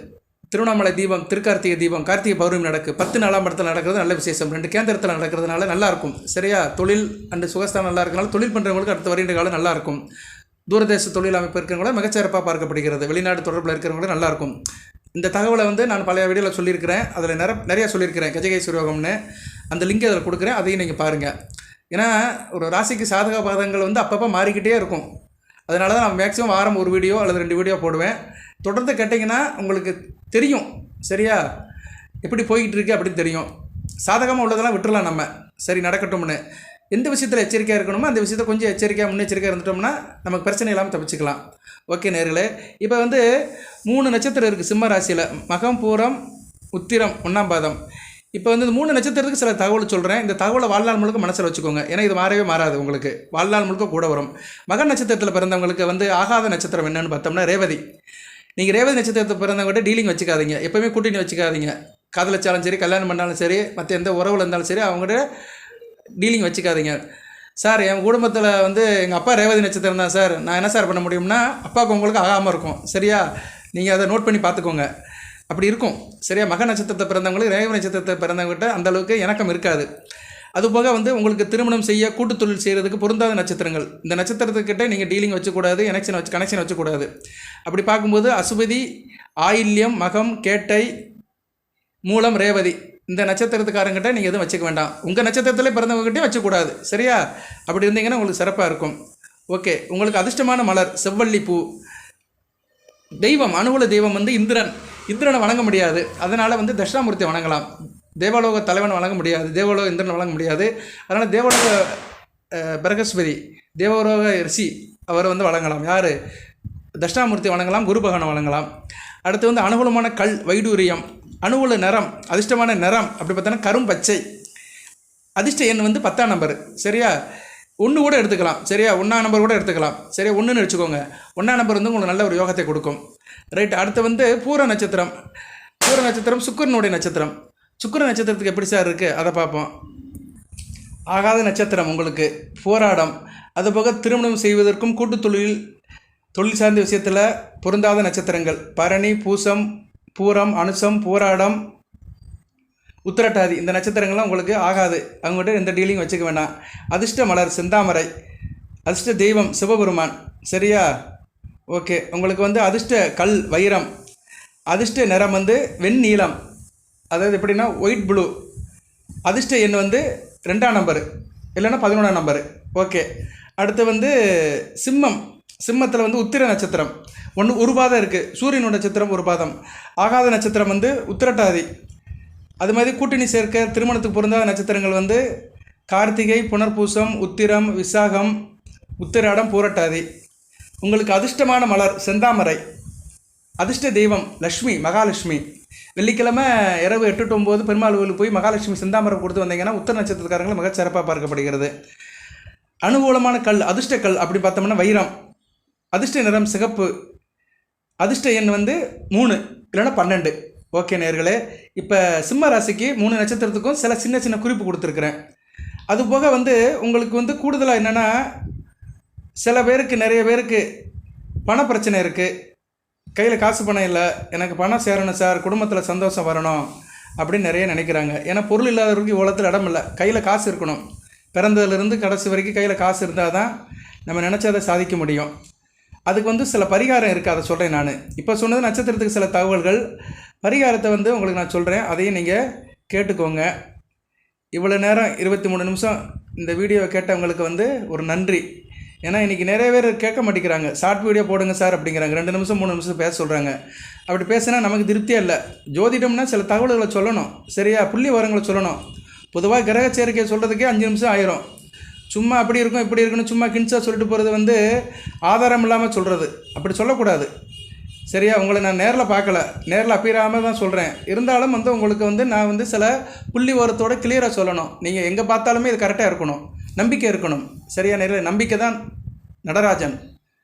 Speaker 1: திருவண்ணாமலை தீபம் திருக்கார்த்திகை தீபம் கார்த்திகை பௌர்ணமி நடக்கு. பத்து நாலாம் இடத்துல நடக்கிறது நல்ல விசேஷம். ரெண்டு கேந்திரத்தில் நடக்கிறதுனால நல்லா இருக்கும் சரியா? தொழில் அண்டு சுகஸ்தானம் நல்லா இருக்கனால தொழில் பண்ணுறவங்களுக்கு அடுத்த வருகின்ற காலம் நல்லாயிருக்கும் தூரதேச தொழில் அமைப்பு இருக்கிறவங்கள மிகச்சிறப்பாக பார்க்கப்படுகிறது. வெளிநாடு தொடர்பில் இருக்கிறவங்களும் நல்லா இருக்கும் இந்த தகவலை வந்து நான் பழைய வீடியோவில் சொல்லியிருக்கிறேன். அதில் நிற நிறையா சொல்லியிருக்கிறேன். கஜகேஸ்வரி யோகம்னு அந்த லிங்க் அதில் கொடுக்குறேன். அதையும் நீங்கள் பாருங்கள் ஏன்னா ஒரு ராசிக்கு சாதக பாதங்கள் வந்து அப்பப்போ மாறிக்கிட்டே இருக்கும். அதனால தான் நான் மேக்ஸிமம் வாரம் ஒரு வீடியோ அல்லது ரெண்டு வீடியோ போடுவேன். தொடர்ந்து கேட்டிங்கன்னா உங்களுக்கு தெரியும். சரியா? எப்படி போய்கிட்டு இருக்கு அப்படின்னு தெரியும். சாதகமாக உள்ளதெல்லாம் விட்டுறலாம் நம்ம. சரி நடக்கட்டும்னு. எந்த விஷயத்தில் எச்சரிக்கையாக இருக்கணுமோ அந்த விஷயத்தை கொஞ்சம் எச்சரிக்கையாக முன்னெச்சரிக்கையாக இருந்துட்டோம்னா நமக்கு பிரச்சனை இல்லாமல் தப்பிச்சுக்கலாம். ஓகே நேர்களே. இப்போ வந்து மூணு நட்சத்திரம் இருக்குது சிம்ம ராசியில். மகம் பூரம் உத்திரம் ஒன்றாம் பாதம். இப்போ வந்து மூணு நட்சத்திரத்துக்கு சில தகவல் சொல்கிறேன் இந்த தகவலை வாழ்நாள் முழுக்க மனசில் வச்சுக்கோங்க. ஏன்னா இது மாறவே மாறாது உங்களுக்கு. வாழ்நாள் முழுக்க கூட வரும். மகன் நட்சத்திரத்தில் பிறந்தவங்களுக்கு வந்து ஆகாத நட்சத்திரம் என்னன்னு பார்த்தோம்னா ரேவதி. நீங்கள் ரேவதி நட்சத்திரத்தை பிறந்தவங்ககிட்ட டீலிங் வச்சுக்காதீங்க. எப்போயுமே கூட்டணி வச்சுக்காதீங்க. காதலிச்சாலும் சரி கல்யாணம் பண்ணாலும் சரி மற்ற எந்த உறவில் இருந்தாலும் சரி அவங்ககிட்ட டீலிங் வச்சுக்காதீங்க. சார் என் குடும்பத்தில் வந்து எங்கள் அப்பா ரேவதி நட்சத்திரம் தான் சார். நான் என்ன சார் பண்ண முடியும்னா அப்பாவுக்கு உங்களுக்கு ஆகாமல் இருக்கும். சரியா? நீங்கள் அதை நோட் பண்ணி பார்த்துக்கோங்க. அப்படி இருக்கும். சரியா? மக நட்சத்திரத்தை பிறந்தவங்களுக்கு ரேவதி நட்சத்திரத்தை பிறந்தவங்ககிட்ட அந்தளவுக்கு இணக்கம் இருக்காது. அதுபோக வந்து உங்களுக்கு திருமணம் செய்ய கூட்டுத் தொழில் செய்கிறதுக்கு பொருந்தாத நட்சத்திரங்கள். இந்த நட்சத்திரத்துக்கிட்ட நீங்கள் டீலிங் வச்சக்கூடாது கனெக்ஷன் வச்சு கனெக்ஷன் வச்சக்கூடாது. அப்படி பார்க்கும்போது அசுபதி ஆயில்யம் மகம் கேட்டை மூலம் ரேவதி. இந்த நட்சத்திரத்துக்காரங்கிட்ட நீங்கள் எதுவும் வச்சுக்க வேண்டாம். உங்கள் நட்சத்திரத்திலே பிறந்தவங்ககிட்டே வச்சக்கூடாது. சரியா? அப்படி இருந்தீங்கன்னா உங்களுக்கு சிறப்பாக இருக்கும். ஓகே. உங்களுக்கு அதிர்ஷ்டமான மலர் செவ்வள்ளி பூ. தெய்வம் அனுகூல தெய்வம் வந்து இந்திரன். இந்திரனை வணங்க முடியாது. அதனால் வந்து தட்சிணாமூர்த்தி வணங்கலாம். தேவலோக தலைவன் வழங்க முடியாது தேவலோக இந்திரன் வழங்க முடியாது. அதனால் தேவலோக அஹ், பிரகஸ்பதி தேவலோக ரிஷி அவரை வந்து வழங்கலாம். யார்? தட்சிணாமூர்த்தி வணங்கலாம் குரு பகவானை வணங்கலாம் அடுத்து வந்து அனுகூலமான கல் வைடூரியம் அனுகூல நிறம் அதிர்ஷ்டமான நிறம் அப்படி பார்த்தோன்னா கரும் பச்சை. அதிர்ஷ்ட எண் வந்து பத்தாம் நம்பர் சரியா? ஒன்று கூட எடுத்துக்கலாம் சரியா? ஒன்றாம் நம்பர் கூட எடுத்துக்கலாம் சரியா? ஒன்றுன்னு வச்சுக்கோங்க. ஒன்றாம் நம்பர் வந்து உங்களுக்கு நல்ல ஒரு யோகத்தை கொடுக்கும். ரைட் அடுத்து வந்து பூர நட்சத்திரம். பூர நட்சத்திரம் சுக்கரனுடைய நட்சத்திரம். சுக்கர நட்சத்திரத்துக்கு எப்படி சார் இருக்குது அதை பார்ப்போம். ஆகாத நட்சத்திரம் உங்களுக்கு. போராடம். அதுபோக திருமணம் செய்வதற்கும் கூட்டு தொழில் தொழில் சார்ந்த விஷயத்தில் பொருந்தாத நட்சத்திரங்கள். பரணி பூசம் பூரம் அனுசம் போராடம் உத்திரட்டாதி. இந்த நட்சத்திரங்கள்லாம் உங்களுக்கு ஆகாது. அவங்ககிட்ட எந்த டீலிங் வச்சுக்க வேண்டாம் அதிர்ஷ்ட மலர் செந்தாமரை அதிர்ஷ்ட தெய்வம் சிவபெருமான். சரியா? ஓகே. உங்களுக்கு வந்து அதிர்ஷ்ட கல் வைரம். அதிர்ஷ்ட நிறம் வந்து வெண்நீலம். அதாவது எப்படின்னா ஒயிட் ப்ளூ அதிர்ஷ்ட எண் வந்து ரெண்டாம் நம்பரு இல்லைன்னா பதினொன்றாம் நம்பரு ஓகே அடுத்து வந்து சிம்மம். சிம்மத்தில் வந்து உத்திர நட்சத்திரம். ஒன்று ஒரு பாதம் இருக்குது சூரியனோட நட்சத்திரம் ஒரு பாதம். ஆகாத நட்சத்திரம் வந்து உத்திரட்டாதி. அது மாதிரி கூட்டணி சேர்க்க திருமணத்துக்கு பொருந்தாத நட்சத்திரங்கள் வந்து கார்த்திகை புனர்பூசம் உத்திரம் விசாகம் உத்திராடம் பூரட்டாதி. உங்களுக்கு அதிர்ஷ்டமான மலர் செந்தாமரை. அதிர்ஷ்ட தெய்வம் லக்ஷ்மி மகாலட்சுமி. வெள்ளிக்கிழமை இரவு எட்டு to ஒம்பது பெருமாள் கோயிலுக்கு போய் மகாலட்சுமி சிந்தாமரம் கொடுத்து வந்தீங்கன்னா உத்தர நட்சத்திரக்காரங்களை மிக சிறப்பாக பார்க்கப்படுகிறது. அனுகூலமான கல் அதிர்ஷ்ட கல் அப்படி பார்த்தோம்னா வைரம். அதிர்ஷ்ட நிறம் சிகப்பு. அதிர்ஷ்ட எண் வந்து மூணு இல்லைன்னா பன்னெண்டு. ஓகே நேர்களே இப்போ சிம்ம ராசிக்கு மூணு நட்சத்திரத்துக்கும் சில சின்ன சின்ன குறிப்பு கொடுத்துருக்குறேன். அதுபோக வந்து உங்களுக்கு வந்து கூடுதலாக என்னென்னா சில பேருக்கு நிறைய பேருக்கு பண பிரச்சனை இருக்குது கையில் காசு பணம் இல்லை எனக்கு பணம் சேரணும் சார் குடும்பத்தில் சந்தோஷம் வரணும் அப்படின்னு நிறைய நினைக்கிறாங்க. ஏன்னா பொருள் இல்லாதவருக்கு உலகத்தில் இடம் இல்லை. கையில் காசு இருக்கணும். பிறந்ததுலேருந்து கடைசி வரைக்கும் கையில் காசு இருந்தால் தான் நம்ம நினச்சதை சாதிக்க முடியும். அதுக்கு வந்து சில பரிகாரம் இருக்குது அதை சொல்கிறேன் நான். இப்போ சொன்னது நட்சத்திரத்துக்கு சில தகவல்கள். பரிகாரத்தை வந்து உங்களுக்கு நான் சொல்கிறேன் அதையும் நீங்கள் கேட்டுக்கோங்க. இவ்வளோ நேரம் இருபத்தி மூணு நிமிஷம் இந்த வீடியோவை கேட்டவங்களுக்கு வந்து ஒரு நன்றி. ஏன்னா இன்றைக்கி நிறைய பேர் கேட்க மாட்டேங்கிறாங்க. ஷார்ட் வீடியோ போடுங்க சார் அப்படிங்கிறாங்க. ரெண்டு நிமிஷம் மூணு நிமிஷம் பேச சொல்கிறாங்க அப்படி பேசினா நமக்கு திருப்தியாக இல்லை. ஜோதிடம்னா சில தகவல்களை சொல்லணும். சரியா? புள்ளி வரங்களை சொல்லணும். பொதுவாக கிரக சேர்க்கையை சொல்கிறதுக்கே அஞ்சு நிமிஷம் ஆயிரும். சும்மா அப்படி இருக்கும் இப்படி இருக்குன்னு சும்மா கின்ஸாக சொல்லிட்டு போகிறது வந்து ஆதாரம் இல்லாமல் சொல்கிறது அப்படி சொல்லக்கூடாது. சரியா? உங்களை நான் நேரில் பார்க்கல. நேரில் அப்பீராமல் தான் சொல்கிறேன் இருந்தாலும் வந்து உங்களுக்கு வந்து நான் வந்து சில புள்ளி ஓரத்தோடு கிளியராக சொல்லணும். நீங்கள் எங்கே பார்த்தாலுமே இது கரெக்டாக இருக்கணும். நம்பிக்கை இருக்கணும். சரியா நேரில் நம்பிக்கை தான் நடராஜன்.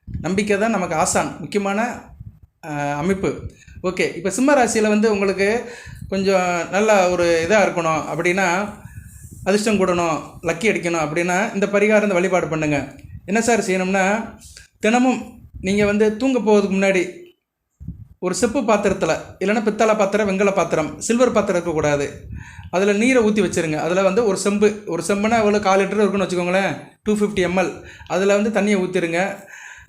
Speaker 1: நம்பிக்கை தான் நமக்கு ஆசான் முக்கியமான அமைப்பு. ஓகே இப்போ சிம்ம ராசியில் வந்து உங்களுக்கு கொஞ்சம் நல்ல ஒரு இதாக இருக்கணும் அப்படின்னா அதிர்ஷ்டம் கூடணும் லக்கி அடிக்கணும் அப்படின்னா இந்த பரிகாரம் இந்த வழிபாடு பண்ணுங்கள் என்ன சார் செய்யணும்னா தினமும் நீங்கள் வந்து தூங்க போகிறதுக்கு முன்னாடி ஒரு செப்பு பாத்திரத்தில் இல்லைன்னா பித்தளை பாத்திரம் வெங்கல பாத்திரம் சில்வர் பாத்திரம் இருக்கக்கூடாது அதில் நீரை ஊற்றி வச்சுருங்க. அதில் வந்து ஒரு செம்பு ஒரு செம்புனா எவ்வளோ கால் லிட்டர் இருக்குன்னு வச்சுக்கோங்களேன். டூ ஃபிஃப்டி எம்எல் அதில் வந்து தண்ணியை ஊற்றிருங்க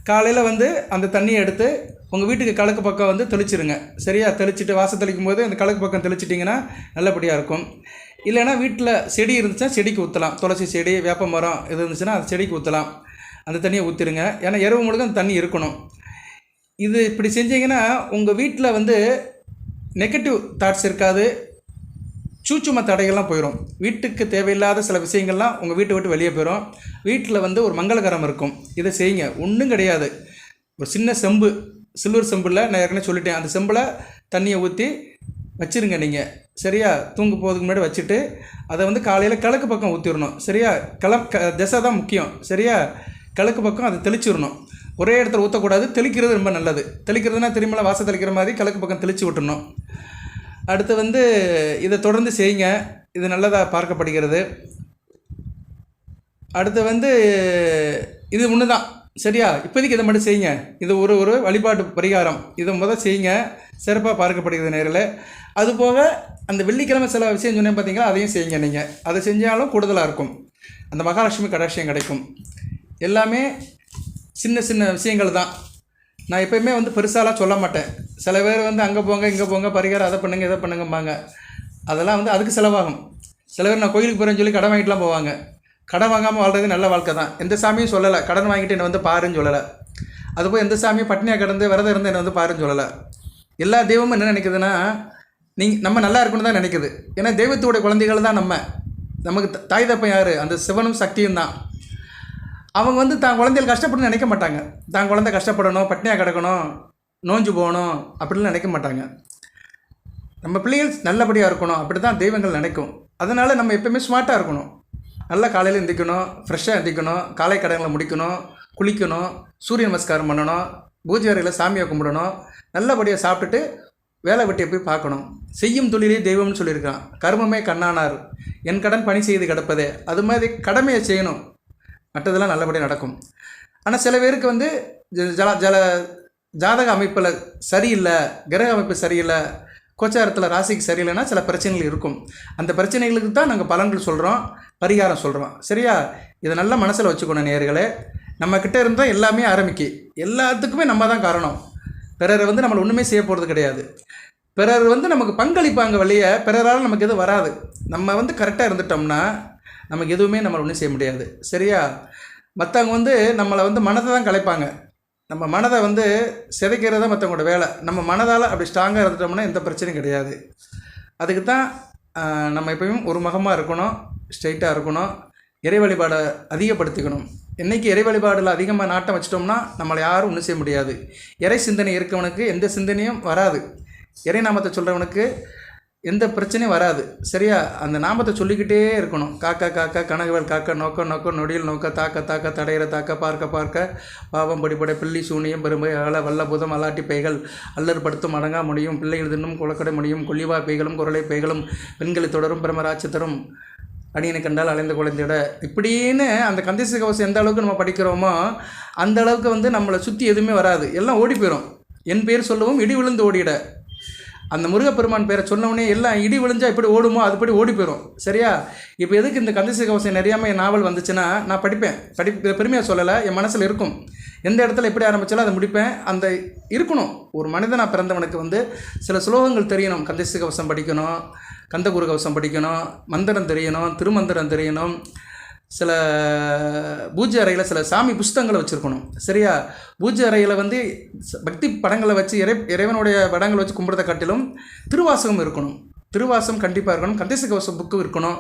Speaker 1: காலையில் வந்து அந்த தண்ணியை எடுத்து உங்கள் வீட்டுக்கு கிழக்கு பக்கம் வந்து தெளிச்சிருங்க. சரியா? தெளிச்சிட்டு வாசல் தெளிக்கும் போது அந்த கிழக்கு பக்கம் தெளிச்சிட்டிங்கன்னா நல்லபடியாக இருக்கும். இல்லைன்னா வீட்டில் செடி இருந்துச்சுன்னா செடிக்கு ஊற்றலாம் துளசி செடி வேப்ப மரம் இது இருந்துச்சுன்னா அந்த செடிக்கு ஊற்றலாம் அந்த தண்ணியை ஊற்றிருங்க ஏன்னா இரவு முழுக்க அந்த தண்ணி இருக்கணும். இது இப்படி செஞ்சீங்கன்னா உங்கள் வீட்டில் வந்து நெகட்டிவ் தாட்ஸ் இருக்காது. சூச்சும தடைகள்லாம் போயிடும் வீட்டுக்கு தேவையில்லாத சில விஷயங்கள்லாம் உங்கள் வீட்டை விட்டு வெளியே போயிடும் வீட்டில் வந்து ஒரு மங்களகரம் இருக்கும். இதை செய்யுங்க. ஒன்றும் கிடையாது. ஒரு சின்ன செம்பு சில்வர் செம்பில் நான் ஏற்கனவே சொல்லிட்டேன். அந்த செம்பில் தண்ணியை ஊற்றி வச்சிருங்க நீங்கள் சரியா? தூங்க போகிறதுக்கு முன்னாடி வச்சுட்டு அதை வந்து காலையில் கிழக்கு பக்கம் ஊற்றிடணும் சரியா? கிள க திசை தான் முக்கியம். சரியா? கிழக்கு பக்கம் அதை தெளிச்சிடணும். ஒரே இடத்துல ஊற்றக்கூடாது தெளிக்கிறது ரொம்ப நல்லது. தெளிக்கிறதுனா திரும்பலாம் வாசல் தெளிக்கிற மாதிரி கிழக்கு பக்கம் தெளித்து விட்டுணும் அடுத்து வந்து இதை தொடர்ந்து செய்யுங்க. இது நல்லதாக பார்க்கப்படுகிறது. அடுத்து வந்து இது ஒன்று தான் சரியா? இப்போதைக்கு இதை மட்டும் செய்யுங்க. இது ஒரு ஒரு வழிபாட்டு பரிகாரம். இதை முதல் செய்யுங்க. சிறப்பாக பார்க்கப்படுகிறது நேரில். அதுபோக அந்த வெள்ளிக்கிழமை சில விஷயம் சொன்னேன் பார்த்தீங்களா அதையும் செய்யுங்க நீங்கள் அதை செஞ்சாலும் கூடுதலாக இருக்கும். அந்த மகாலட்சுமி கடாட்சியம் கிடைக்கும். எல்லாமே சின்ன சின்ன விஷயங்கள் தான். நான் எப்பயுமே வந்து பெருசாலாம் சொல்ல மாட்டேன். சில பேர் வந்து அங்கே போங்க இங்கே போங்க பரிகாரம் அதை பண்ணுங்க இதை பண்ணுங்கம்பாங்க. அதெல்லாம் வந்து அதுக்கு செலவாகும். சில பேர் நான் கோயிலுக்கு போகிறேன்னு சொல்லி கடன் வாங்கிட்டுலாம் போவாங்க. கடன் வாங்காமல் வாழ்றது நல்ல வாழ்க்கை தான். எந்த சாமியும் சொல்லலை. கடன் வாங்கிட்டு என்னை வந்து பாருன்னு சொல்லலை. அதுபோல் எந்த சாமியும் பட்னியாக கிடந்து விரதம் இருந்து என்னை வந்து பாருன்னு சொல்லலை. எல்லா தெய்வமும் என்ன நினைக்குதுன்னா நீங்கள் நம்ம நல்லா இருக்கணும்னு தான் நினைக்குது. ஏன்னா தெய்வத்தோடைய குழந்தைகள் தான் நம்ம. நமக்கு த- தாய் தப்பன் யார்? அந்த சிவனும் சக்தியும் தான். அவங்க வந்து தான் குழந்தைகள் கஷ்டப்படணும்னு நினைக்க மாட்டாங்க. தான் குழந்தை கஷ்டப்படணும் பட்னியாக கிடக்கணும் நோஞ்சு போகணும் அப்படின்னு நினைக்க மாட்டாங்க. நம்ம பிள்ளைகள் நல்லபடியாக இருக்கணும் அப்படி தான் தெய்வங்கள் நினைக்கும். அதனால் நம்ம எப்பயுமே ஸ்மார்ட்டாக இருக்கணும். நல்லா காலையில் எந்திக்கணும் ஃப்ரெஷ்ஷாக எந்திக்கணும் காலை கடன்களை முடிக்கணும் குளிக்கணும் சூரிய நமஸ்காரம் பண்ணணும் பூஜை அறையில் சாமியை கும்பிடணும் நல்லபடியாக சாப்பிட்டுட்டு வேலை வெட்டியை போய் பார்க்கணும். செய்யும் தொழிலே தெய்வம்னு சொல்லியிருக்கான். கர்மமே கண்ணானார். என் கடன் பணி செய்து கிடப்பதே. அது மாதிரி கடமையை செய்யணும். மற்றதெல்லாம் நல்லபடியாக நடக்கும். ஆனால் சில பேருக்கு வந்து ஜல ஜல ஜாதக அமைப்பில் சரியில்லை கிரக அமைப்பு சரியில்லை கோச்சாரத்தில் ராசிக்கு சரியில்லைன்னா சில பிரச்சனைகள் இருக்கும். அந்த பிரச்சனைகளுக்கு தான் நாங்கள் பலன்கள் சொல்கிறோம் பரிகாரம் சொல்கிறோம் சரியா? இதை நல்லா மனசில் வச்சுக்கணும் நேர்களே நம்மக்கிட்ட இருந்தால் எல்லாமே ஆரம்பிக்கு. எல்லாத்துக்குமே நம்ம தான் காரணம். பிறரை வந்து நம்மளை ஒன்றுமே செய்ய போகிறது கிடையாது. பிறர் வந்து நமக்கு பங்களிப்பாங்க வழிய பிறரால் நமக்கு எதுவும் வராது. நம்ம வந்து கரெக்டாக இருந்துட்டோம்னா நமக்கு எதுவுமே நம்மளை ஒன்றும் செய்ய முடியாது. சரியா? மற்றவங்க வந்து நம்மளை வந்து மனதை தான் கலைப்பாங்க. நம்ம மனதை வந்து சிதைக்கிறது தான் மற்றவங்களோட வேலை. நம்ம மனதால் அப்படி ஸ்ட்ராங்காக இருந்துட்டோம்னா எந்த பிரச்சனையும் கிடையாது. அதுக்கு தான் நம்ம எப்பயும் ஒரு முகமாக இருக்கணும் ஸ்ட்ரைட்டாக இருக்கணும் இறை வழிபாடை அதிகப்படுத்திக்கணும். இன்றைக்கி இறை வழிபாடில் அதிகமாக நாட்டம் வச்சிட்டோம்னா நம்மளை யாரும் ஒன்றும் செய்ய முடியாது. இறை சிந்தனை இருக்கவனுக்கு எந்த சிந்தனையும் வராது. இறை நாமத்தை சொல்கிறவனுக்கு எந்த பிரச்சனையும் வராது. சரியா? அந்த நாமத்தை சொல்லிக்கிட்டே இருக்கணும். காக்கா காக்கா கனகவல் காக்கா நோக்க நோக்க நொடியில் நோக்க தாக்க தாக்க தடையிற தாக்க பார்க்க பார்க்க பாவம் படிப்பட பிள்ளை சூனியம் பெருமை அல வல்ல புதம் அலாட்டி பைகள் அல்லர் படுத்தும் அடங்கா முடியும் பிள்ளைகள் தின்னும் குளக்கடை முடியும் கொல்லிவா பைகளும் குரலை பைகளும் பெண்களை தொடரும் பிரமராட்சத்தரும் அடியனை கண்டால் அலைந்த குழந்தையோட இப்படின்னு அந்த கந்தேச கவசம் எந்த அளவுக்கு நம்ம படிக்கிறோமோ அந்த அளவுக்கு வந்து நம்மளை சுற்றி எதுவுமே வராது. எல்லாம் ஓடி போயிடும் என் பேர் சொல்லவும் இடி விழுந்து ஓடிட. அந்த முருகப்பெருமான் பேரை சொன்னவொடனே எல்லாம் இடி விழுந்தா எப்படி ஓடுமோ அதுபடி ஓடி போயிடும் சரியா? இப்போ எதுக்கு இந்த கந்தசி கவசம் நிறையாமல் என் நாவல் வந்துச்சுன்னா நான் படிப்பேன். படி பெருமையாக சொல்லலை என் மனசில் இருக்கும். எந்த இடத்துல எப்படி ஆரம்பித்தாலும் அதை முடிப்பேன். அந்த இருக்கணும். ஒரு மனிதனாக பிறந்தவனுக்கு வந்து சில ஸ்லோகங்கள் தெரியணும். கந்தசி கவசம் படிக்கணும் கந்தகுரு கவசம் படிக்கணும் மந்திரம் தெரியணும் திருமந்திரம் தெரியணும் சில பூஜை அறையில் சில சாமி புஸ்தகங்களை வச்சுருக்கணும். சரியா? பூஜை அறையில் வந்து பக்தி படங்களை வச்சு இறை இறைவனுடைய படங்களை வச்சு கும்பிட்றதை காட்டிலும் திருவாசகம் இருக்கணும். திருவாசகம் கண்டிப்பாக இருக்கணும். கந்தேச புக்கு இருக்கணும்.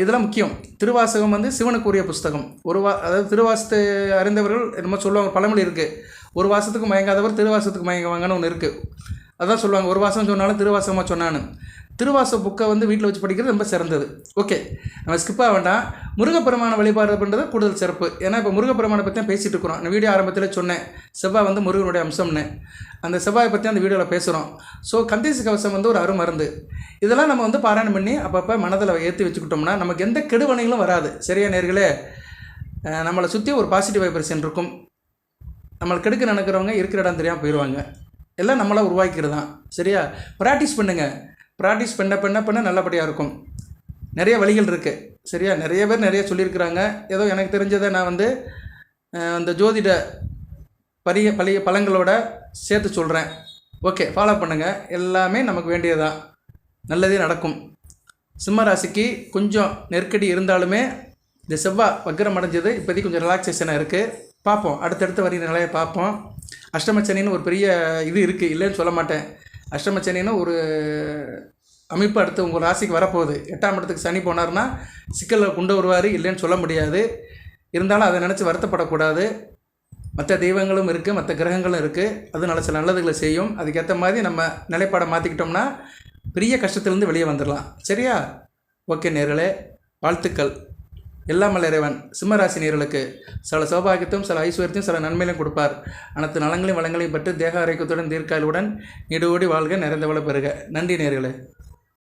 Speaker 1: இதெல்லாம் முக்கியம். திருவாசகம் வந்து சிவனுக்குரிய புஸ்தகம். ஒரு வா அதாவது திருவாசத்தை அறிந்தவர்கள் என்னமோ சொல்லுவாங்க பழமொழி இருக்குது ஒரு வாசத்துக்கு மயங்காதவர் திருவாசத்துக்கு மயங்குவாங்கன்னு ஒன்று இருக்குது அதான் சொல்லுவாங்க ஒரு வாசம் சொன்னாலும் திருவாசகமாக சொன்னான்னு. திருவாச புக்கை வந்து வீட்டில் வச்சு படிக்கிறது ரொம்ப சிறந்தது. ஓகே நம்ம ஸ்கிப்பாக வேண்டாம். முருகப்பெருமான வழிபாடு பண்ணுறது கூடுதல் சிறப்பு. ஏன்னா இப்போ முருகப்பெருமானை பற்றி தான் பேசிகிட்டு இருக்கிறோம். நான் வீடியோ ஆரம்பத்தில் சொன்னேன். செவ்வாய் வந்து முருகனுடைய அம்சம்னு. அந்த செவ்வாயை பற்றி அந்த வீடியோவில் பேசுகிறோம் ஸோ கந்தேசி கவசம் வந்து ஒரு அருமருந்து. இதெல்லாம் நம்ம வந்து பாராயணம் பண்ணி அப்பப்போ மனதில் ஏற்றி வச்சுக்கிட்டோம்னா நமக்கு எந்த கெடுவனைகளும் வராது. சரியா நேர்களே? நம்மளை சுற்றி ஒரு பாசிட்டிவ் வைப்ரேஷன் இருக்கும். நம்மளை கெடுக்க நினைக்கிறவங்க இருக்கிற இடம் தெரியாமல் போயிடுவாங்க எல்லாம் நம்மளாக உருவாக்கிறது தான் சரியா? ப்ராக்டிஸ் பண்ணுங்கள் ப்ராக்டிஸ் பண்ண பண்ண பண்ண நல்லபடியாக இருக்கும். நிறைய வழிகள் இருக்குது சரியா? நிறைய பேர் நிறைய சொல்லியிருக்கிறாங்க. ஏதோ எனக்கு தெரிஞ்சதை நான் வந்து அந்த ஜோதிட பரிய பழைய பழங்களோட சேர்த்து சொல்கிறேன் ஓகே ஃபாலோ பண்ணுங்கள் எல்லாமே நமக்கு வேண்டியதுதான். நல்லதே நடக்கும். சிம்ம ராசிக்கு கொஞ்சம் நெருக்கடி இருந்தாலுமே இந்த செவ்வாய் வக்கரம் அடைஞ்சது இப்போதைக்கு கொஞ்சம் ரிலாக்ஸேஷனாக இருக்குது பார்ப்போம். அடுத்தடுத்து வரி நிலையை பார்ப்போம். அஷ்டமச்சனின்னு ஒரு பெரிய இது இருக்குது இல்லைன்னு சொல்ல மாட்டேன். அஷ்டமச்சனின்னு ஒரு அமைப்பு அடுத்து உங்கள் ராசிக்கு வரப்போகுது. எட்டாம் இடத்துக்கு சனி போனார்னா சிக்கலில் கொண்டு வருவார் இல்லைன்னு சொல்ல முடியாது. இருந்தாலும் அதை நினச்சி வருத்தப்படக்கூடாது. மற்ற தெய்வங்களும் இருக்குது மற்ற கிரகங்களும் இருக்குது அதனால சில நல்லதுகளை செய்யும். அதுக்கேற்ற மாதிரி நம்ம நிலைப்பாடை மாற்றிக்கிட்டோம்னா பெரிய கஷ்டத்துலேருந்து வெளியே வந்துடலாம் சரியா? ஓகே நேர்களே வாழ்த்துக்கள். எல்லாம் இறைவன் சிம்மராசி நேர்களுக்கு சில சௌபாகியத்தையும் சில ஐஸ்வர்யத்தையும் சில நன்மையிலும் கொடுப்பார். அனைத்து நலங்களையும் வளங்களையும் பெற்று தேக ஆரோக்கியத்துடன் தீர்க்காலுடன் நீடோடி வாழ்க நிறைந்தவள பெறுக. நன்றி நேர்களே.